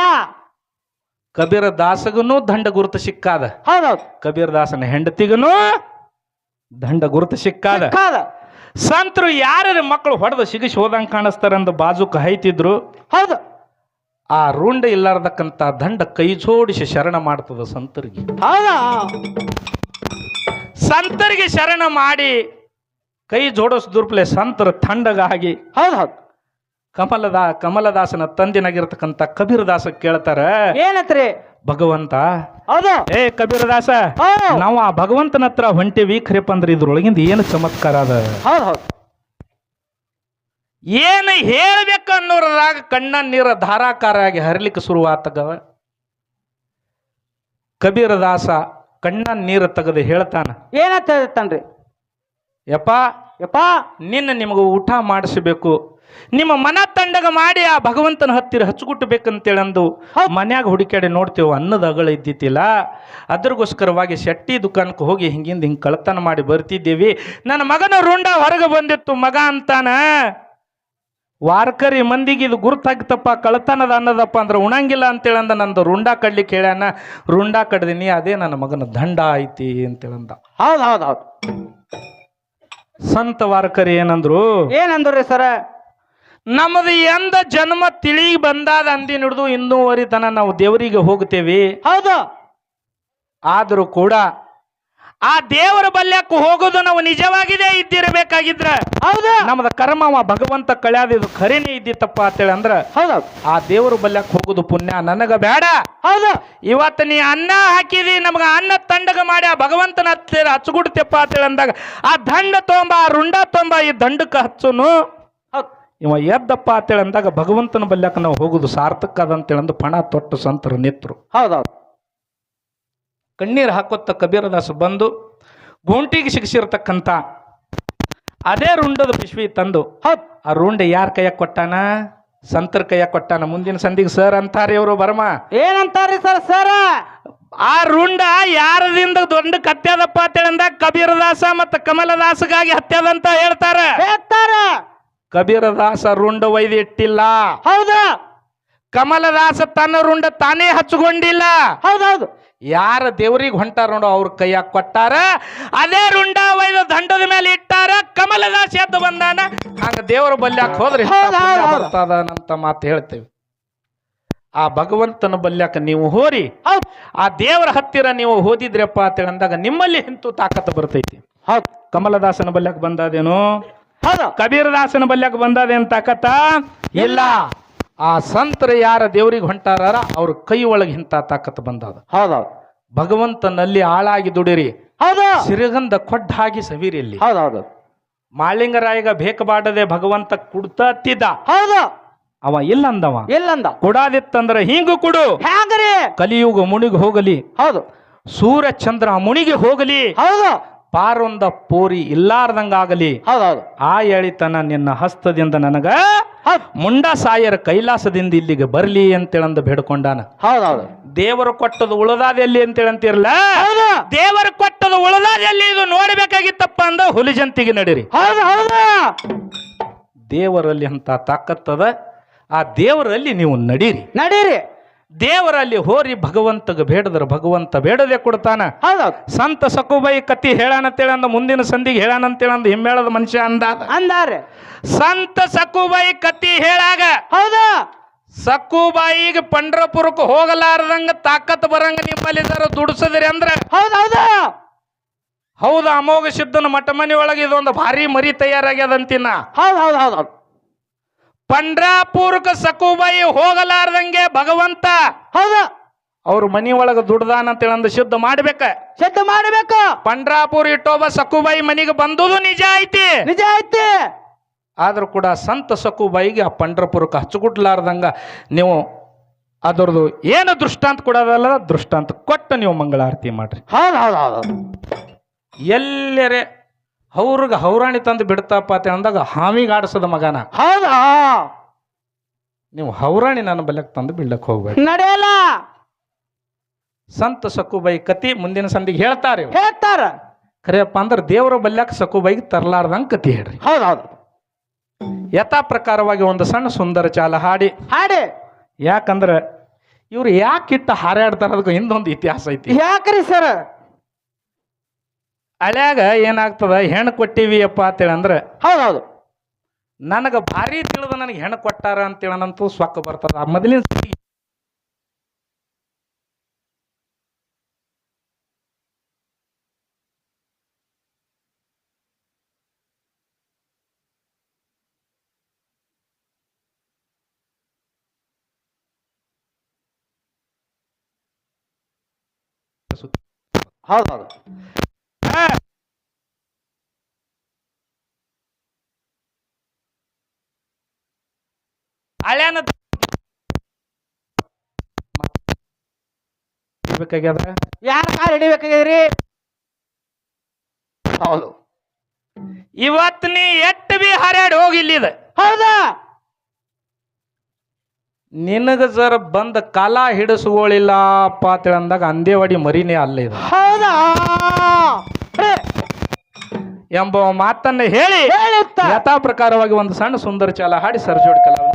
ಕಬೀರ ದಾಸಗನು ದಂಡ ಗುರುತು ಸಿಕ್ಕಾದ. ಹೌದೌದು. ಕಬೀರ ದಾಸನ ಹೆಂಡತಿಗನು ದಂಡ ಗುರುತು ಸಿಕ್ಕಾದ. ಕಾದ ಸಂತರು ಯಾರ್ಯಾರ ಮಕ್ಕಳು ಹೊಡೆದು ಸಿಗಿಸಿ ಹೋದಂಗೆ ಕಾಣಿಸ್ತಾರಂದು ಬಾಜುಕ ಹೈತಿದ್ರು. ಹೌದು. ಆ ರುಂಡ ಇಲ್ಲಾರ್ದಕ್ಕಂತ ದಂಡ ಕೈ ಜೋಡಿಸಿ ಶರಣ ಮಾಡ್ತದ ಸಂತರಿಗೆ. ಹೌದಾ? ಸಂತರಿಗೆ ಶರಣ ಮಾಡಿ ಕೈ ಜೋಡಿಸಿದ್ರಪ್ಲೆ ಸಂತರ ತಂಡಗಾಗಿ. ಹೌದು ಹೌದು ಕಮಲದಾ ಕಮಲದಾಸನ ತಂದಿನಾಗಿರ್ತಕ್ಕಂಥ ಕಬೀರದಾಸ ಕೇಳ್ತಾರ ಏನತ್ರಿ? ಭಗವಂತ ಹೌದು. ಏ ಕಬೀರದಾಸ ನಾವು ಆ ಭಗವಂತನ ಹತ್ರ ಹೊಂಟೇವಿ ಖರೇಪ ಅಂದ್ರೆ ಇದ್ರೊಳಗಿಂದ ಏನು ಚಮತ್ಕಾರ ಅದ? ಹೌದು ಹೌದು. ಏನು ಹೇಳ್ಬೇಕು ಅನ್ನೋರಾಗ ಕಣ್ಣ ನೀರ ಧಾರಾಕಾರ ಆಗಿ ಹರಿಲಿಕ್ಕೆ ಶುರುವಾತಗವ ಕಬೀರದಾಸ ಕಣ್ಣ ನೀರು ತೆಗೆದು ಹೇಳ್ತಾನ ಏನಂತ ಹೇಳ್ತಾನ್ರಿ? ಯಪ್ಪ ಯಪ್ಪ. ನಿನ್ನ ನಿಮಗೆ ಊಟ ಮಾಡಿಸಬೇಕು ನಿಮ್ಮ ಮನ ತಂಡಗ ಮಾಡಿ ಆ ಭಗವಂತನ ಹತ್ತಿರ ಹೌದ್. ಮನ್ಯಾಗ ಹುಡುಕಾಡಿ ನೋಡ್ತೇವೆ ಅನ್ನದ ಅಗಳ ಇದ್ದಿತ್ತಿಲ್ಲ. ಅದ್ರಗೋಸ್ಕರವಾಗಿ ಶೆಟ್ಟಿ ದುಕಾನಕ್ಕೆ ಹೋಗಿ ಹಿಂಗಿಂದ ಹಿಂಗೆ ಕಳತನ ಮಾಡಿ ಬರ್ತಿದ್ದೇವಿ. ನನ್ನ ಮಗನ ರುಂಡ ಹೊರಗೆ ಬಂದಿತ್ತು ಮಗ ಅಂತಾನ. ವಾರ್ಕರಿ ಮಂದಿಗೆ ಇದು ಗುರುತಾಗ್ತಪ್ಪ ಕಳತನದ ಅನ್ನದಪ್ಪ ಅಂದ್ರೆ ಉಣಂಗಿಲ್ಲ ಅಂತೇಳಿ ಅಂದ ನಂದು ರುಂಡ ಕಡ್ಲಿಕ್ಕೆ ಹೇಳ್ಯಾನ. ರುಂಡ ಕಡ್ದಿನಿ ಅದೇ ನನ್ನ ಮಗನ ದಂಡ ಐತಿ ಅಂತೇಳಂದ. ಹೌದು ಹೌದು ಹೌದು. ಸಂತ ವಾರ್ಕರಿ ಏನಂದ್ರು? ಏನಂದ್ರಿ ಸರ? ನಮ್ಮದು ಎಂದ ಜನ್ಮ ತಿಳಿ ಬಂದಾದ ಅಂದಿ ಹಿಡಿದು ಇನ್ನೂವರೆ ತನ ನಾವು ದೇವರಿಗೆ ಹೋಗ್ತೇವಿ. ಹೌದು. ಆದರೂ ಕೂಡ ಆ ದೇವರ ಬಲ್ಯಕ್ಕೆ ಹೋಗೋದು ನಾವು ನಿಜವಾಗಿದೆ ಇದ್ದಿರಬೇಕಾಗಿದ್ರ ಹೌದು. ನಮ್ದ ಕರ್ಮ ಭಗವಂತ ಕಳ್ಯಾದ ಇದು ಖರೇನೆ ಇದ್ದಿತ್ತಪ್ಪ ಅಂತೇಳಿ ಅಂದ್ರ ಹೌದು. ಆ ದೇವರ ಬಲ್ಯಕ್ಕೆ ಹೋಗುದು ಪುಣ್ಯ ನನಗ ಬೇಡ. ಹೌದು. ಇವತ್ತು ನೀ ಅನ್ನ ಹಾಕಿದಿ ನಮಗ ಅನ್ನ ತಂಡಗ ಮಾಡಿ ಆ ಭಗವಂತನ ಹತ್ತಿರ ಹಚ್ಚಗುಡ್ತೆಪ್ಪ ಅಂತೇಳಿ ಅಂದಾಗ ಆ ದಂಡ ತೊಂಬ ಆ ರುಂಡ ತೊಂಬ ಈ ದಂಡಕ್ಕೆ ಹಚ್ಚುನು. ಇವ ಎದ್ದಪ್ಪ ಅಂತೇಳಿ ಅಂದಾಗ ಭಗವಂತನ ಬಲ್ಯಾಕ ನಾವು ಹೋಗುದು ಸಾರ್ಥಕ ಅಂತೇಳಿ ಅಂದು ಪಣ ತೊಟ್ಟು ಸಂತರು ನಿತ್ರು. ಹೌದು ಹೌದು ಕಣ್ಣೀರು ಹಾಕೋತ ಕಬೀರದಾಸ ಬಂದು ಗುಂಟಿಗೆ ಸಿಗಿಸಿರ್ತಕ್ಕಂಥ ಅದೇ ರುಂಡದ ಪಿಶ್ವಿ ತಂದು ಹೌದು. ಆ ರುಂಡ ಯಾರ ಕೈಯಾಗ ಕೊಟ್ಟಾನ? ಸಂತರ ಕೈಯಾಗ ಕೊಟ್ಟಾನ? ಮುಂದಿನ ಸಂದಿಗೆ ಸರ್ ಅಂತಾರೆ ಇವರು ಬರಮ. ಏನಂತಾರ್ರಿ ಸರ್ ಸರ್? ಆ ರುಂಡ ಯಾರದಿಂದ ದೊಡ್ಡ ಕತ್ಯಾದಪ್ಪ ಅಂತೇಳಿ ಅಂದಾಗ ಕಬೀರದಾಸ ಮತ್ತು ಕಮಲದಾಸಗಾಗಿ ಹತ್ಯದಂತ ಹೇಳ್ತಾರ. ಹೇಳ್ತಾರ. ಕಬೀರದಾಸ ರುಂಡ ಒಯ್ದು ಇಟ್ಟಿಲ್ಲ ಹೌದು ಕಮಲದಾಸ ತನ್ನ ರುಂಡ ತಾನೇ ಹಚ್ಕೊಂಡಿಲ್ಲ ಹೌದು ಹೌದು ಯಾರ ದೇವ್ರಿಗೆ ಹೊಂಟಾರ ನೋಡು ಅವ್ರ ಕೈಯಾಗ ಕೊಟ್ಟಾರ ಅದೇ ರುಂಡ ಒಯ್ದು ದಂಡದ ಮೇಲೆ ಇಟ್ಟಾರ ಕಮಲದಾಸ ಎದ್ದು ಬಂದಾನ. ಹಂಗ ದೇವರ ಬಲ್ಯಾಕ ಹೋದ್ರೆ. ಬರ್ತದಂತ ಮಾತು ಹೇಳ್ತೇವೆ. ಆ ಭಗವಂತನ ಬಲ್ಯಾಕ ನೀವು ಹೋರಿ. ಆ ದೇವರ ಹತ್ತಿರ ನೀವು ಹೋದಿದ್ರಪ್ಪ ಅಂತೇಳಿ ಅಂದಾಗ ನಿಮ್ಮಲ್ಲಿ ಇಂತೂ ತಾಕತ್ತು ಬರ್ತೈತಿ. ಹೌದು. ಕಮಲದಾಸನ ಬಲ್ಯಾಕ ಬಂದಾದೇನು? ಹೌದು. ಕಬೀರದಾಸನ ಬಲ್ಯಕ್ಕೆ ಬಂದದೆ ತಾಕತ್ತ ಇಲ್ಲ. ಆ ಸಂತರ ಯಾರ ದೇವ್ರಿಗೆ ಹೊಂಟಾರ ಅವ್ರ ಕೈ ಒಳಗೆ ಇಂಥ ತಾಕತ್ ಬಂದದ. ಹೌದು. ಭಗವಂತನಲ್ಲಿ ಆಳಾಗಿ ದುಡಿರಿ. ಹೌದು. ಸಿರಿಗಂಧ ಕೊಡ್ಡ ಹಾಗೆ ಸವಿರಿಯಲ್ಲಿ ಹೌದು ಹೌದು. ಮಾಳಿಂಗರಾಯಿಗ ಬೇಕಬಾಡದೆ ಭಗವಂತ ಕುಡ್ತಿದ್ದ ಹೌದು. ಅವ ಇಲ್ಲಂದವ. ಇಲ್ಲಂದ. ಕೊಡಾದಿತ್ತಂದ್ರ ಹಿಂಗು ಕೊಡು. ಹ್ಯಾಂಗ್ರಿ? ಕಲಿಯುಗ ಮುಣಿಗೆ ಹೋಗಲಿ. ಹೌದು. ಸೂರ್ಯ ಚಂದ್ರ ಮುಣಿಗೆ ಹೋಗಲಿ. ಹೌದು. ಪಾರೊಂದ ಪೋರಿ ಇಲ್ಲಾರ್ದಂಗಾಗಲಿ. ಆಗಲಿ ಹೌದು ಆ ಎಳಿತನ ನಿನ್ನ ಹಸ್ತದಿಂದ ನನಗ ಮುಂಡ ಸಾಯರ ಕೈಲಾಸದಿಂದ ಇಲ್ಲಿಗೆ ಬರ್ಲಿ ಅಂತೇಳಂದು ಬೇಡ್ಕೊಂಡಾನ. ಹೌದೌದು. ಹೌದು ದೇವರು ಕೊಟ್ಟದು ಉಳದಾದಲ್ಲಿ ಅಂತೇಳಿ ಅಂತಿರಲ್ಲ ಹೌದು. ದೇವರು ಕೊಟ್ಟದು ಉಳದಾದಲ್ಲಿ ಇದು ನೋಡ್ಬೇಕಾಗಿತ್ತಪ್ಪ ಅಂದ ಹುಲಿ ಜಂತಿಗೆ ನಡೀರಿ. ಹೌದು ಹೌದು. ದೇವರಲ್ಲಿ ಅಂತ ತಾಕತ್ತದ ಆ ದೇವರಲ್ಲಿ ನೀವು ನಡೀರಿ. ನಡೀರಿ. ದೇವರಲ್ಲಿ ಹೋರಿ ಭಗವಂತಗ ಬೇಡದ್ರ ಭಗವಂತ ಬೇಡದೆ ಕೊಡ್ತಾನ. ಸಂತ ಸಕುಬೈ ಕತಿ ಹೇಳಾನಂತೇಳಂದ ಮುಂದಿನ ಸಂದಿಗೆ ಹೇಳಾನಂತೇಳಂದ ಹಿಮ್ಮೇಳದ ಮನುಷ್ಯ ಅಂದಾದ. ಅಂದಾರೆ. ಸಂತ ಸಕುಬೈ ಕತಿ ಹೇಳಾಗ ಹೌದು. ಸಕ್ಕುಬಾಯಿಗೆ ಪಂಡ್ರಪುರಕ್ಕೆ ಹೋಗಲಾರದಂಗ ತಾಕತ್ ಬರಂಗ ನಿಮ್ಮಲ್ಲಿ ದುಡಿಸಿದ್ರಿ ಅಂದ್ರೆ. ಹೌದಾ ಹೌದು ಅಮೋಘ ಸಿದ್ಧನ ಮಠ ಮನೆಯೊಳಗೆ ಇದೊಂದು ಭಾರಿ ಮರಿ ತಯಾರಾಗ್ಯದಂತಿನ ಹೌದು ಹೌದು ಹೌದು ಪಂಡ್ರಾಪುರಕ್ಕೆ ಸಕುಬಾಯಿ ಹೋಗಲಾರ್ದಂಗೆ ಭಗವಂತ ಹೌದ. ಅವ್ರ ಮನಿ ಒಳಗ ದುಡ್ದಾನ ಅಂತೇಳಂದು ಶುದ್ಧ ಮಾಡ್ಬೇಕ. ಶುದ್ಧ ಮಾಡ್ಬೇಕು. ಪಂಡ್ರಾಪುರ ಇಟ್ಟೊಬ್ಬ ಸಕುಬಾಯಿ ಮನಿಗೆ ಬಂದುದು ನಿಜ ಐತಿ. ನಿಜ ಐತಿ. ಆದ್ರೂ ಕೂಡ ಸಂತ ಸಕುಬಾಯಿಗೆ ಆ ಪಂಡ್ರಪುರಕ್ಕೆ ಹಚ್ಚುಗುಟ್ಲಾರ್ದಂಗ ನೀವು ಅದರದು ಏನು ದೃಷ್ಟಾಂತ ಕೊಡೋದಲ್ಲ ದೃಷ್ಟಾಂತ ಕೊಟ್ಟು ನೀವು ಮಂಗಳಾರತಿ ಮಾಡ್ರಿ. ಹೌದು ಹೌದು ಹೌದು. ಎಲ್ಲರೆ ಅವ್ರಿಗೆ ಹೌರಾಣಿ ತಂದು ಬಿಡ್ತಪ್ಪ ಅಂತ ಅಂದಾಗ ಹಾವಿಗೆ ಆಡಿಸದ ಮಗನ. ಹೌದಾ? ನೀವು ಹೌರಾಣಿ ನನ್ನ ಬಲ್ಯಕ್ಕೆ ತಂದು ಬಿಡ್ಲಕ್ಕೆ ಹೋಗ್ಬೇಕು ನಡೆಯಲ್ಲ. ಸಂತ ಸಕುಬೈ ಕತಿ ಮುಂದಿನ ಸಂದಿಗೆ ಹೇಳ್ತಾರೆ. ಹೇಳ್ತಾರ. ಕರೆಯಪ್ಪ ಅಂದ್ರೆ ದೇವರ ಬಲ್ಯಕ್ಕೆ ಸಕುಬೈಗೆ ತರಲಾರ್ದಂಗೆ ಕತಿ ಹೇಳ್ರಿ. ಹೌದು ಹೌದು ಯಥಾ ಪ್ರಕಾರವಾಗಿ ಒಂದು ಸಣ್ಣ ಸುಂದರ ಚಾಲ ಹಾಡಿ. ಹಾಡಿ. ಯಾಕಂದ್ರೆ ಇವ್ರು ಯಾಕಿಟ್ಟ ಹಾರಾಡ್ತಾರ ಅದಕ್ಕೆ ಹಿಂದೊಂದು ಇತಿಹಾಸ ಐತಿ. ಯಾಕ್ರಿ ಸರ್? ಹಳ್ಯಾಗ ಏನಾಗ್ತದ? ಹೆಣ್ಣು ಕೊಟ್ಟಿವಿ ಅಪ್ಪ ಅಂತೇಳಿ ಅಂದ್ರೆ ಹೌದು ಹೌದು ನನಗೆ ಭಾರಿ ತಿಳಿದು ನನಗೆ ಹೆಣ್ಣು ಕೊಟ್ಟಾರ ಅಂತೇಳನಂತೂ ಸ್ವಕ್ಕ ಬರ್ತದ. ಆ ಮೊದಲಿನ ಸತಿ ಹೌದು ಹೌದು ಹಳ್ಯಾನ ಬೇಕಾಗ್ಯದ ಯಾರ ಕಾರ್ ಹಿಡಿಬೇಕಾಗ್ಯದ್ರಿ? ಹೌದು. ಇವತ್ ನೀ ಎಟ್ಟು ಬಿ ಹೋಗಿಲ್ಲ ಹೋಗಿಲ್ಲಿದ? ಹೌದಾ? ನಿನಗ ಜರ ಬಂದ ಕಾಲ ಹಿಡಿಸುವಳಿಲ್ಲ ಪಾತ್ರ ಅಂದಾಗ ಅಂದೇವಾಡಿ ಮರಿನೇ ಅಲ್ಲ ಇದು. ಹೌದಾ? ಹೇ, ಎಂಬ ಮಾತನ್ನ ಹೇಳಿ ಹೇಳಿತ್ತ ಯಥಾ ಪ್ರಕಾರವಾಗಿ ಒಂದು ಸಣ್ಣ ಸುಂದರ ಚಾಲ ಹಾಡಿ ಸರ್ಜೋಡ್ ಕಲಾವಿದ.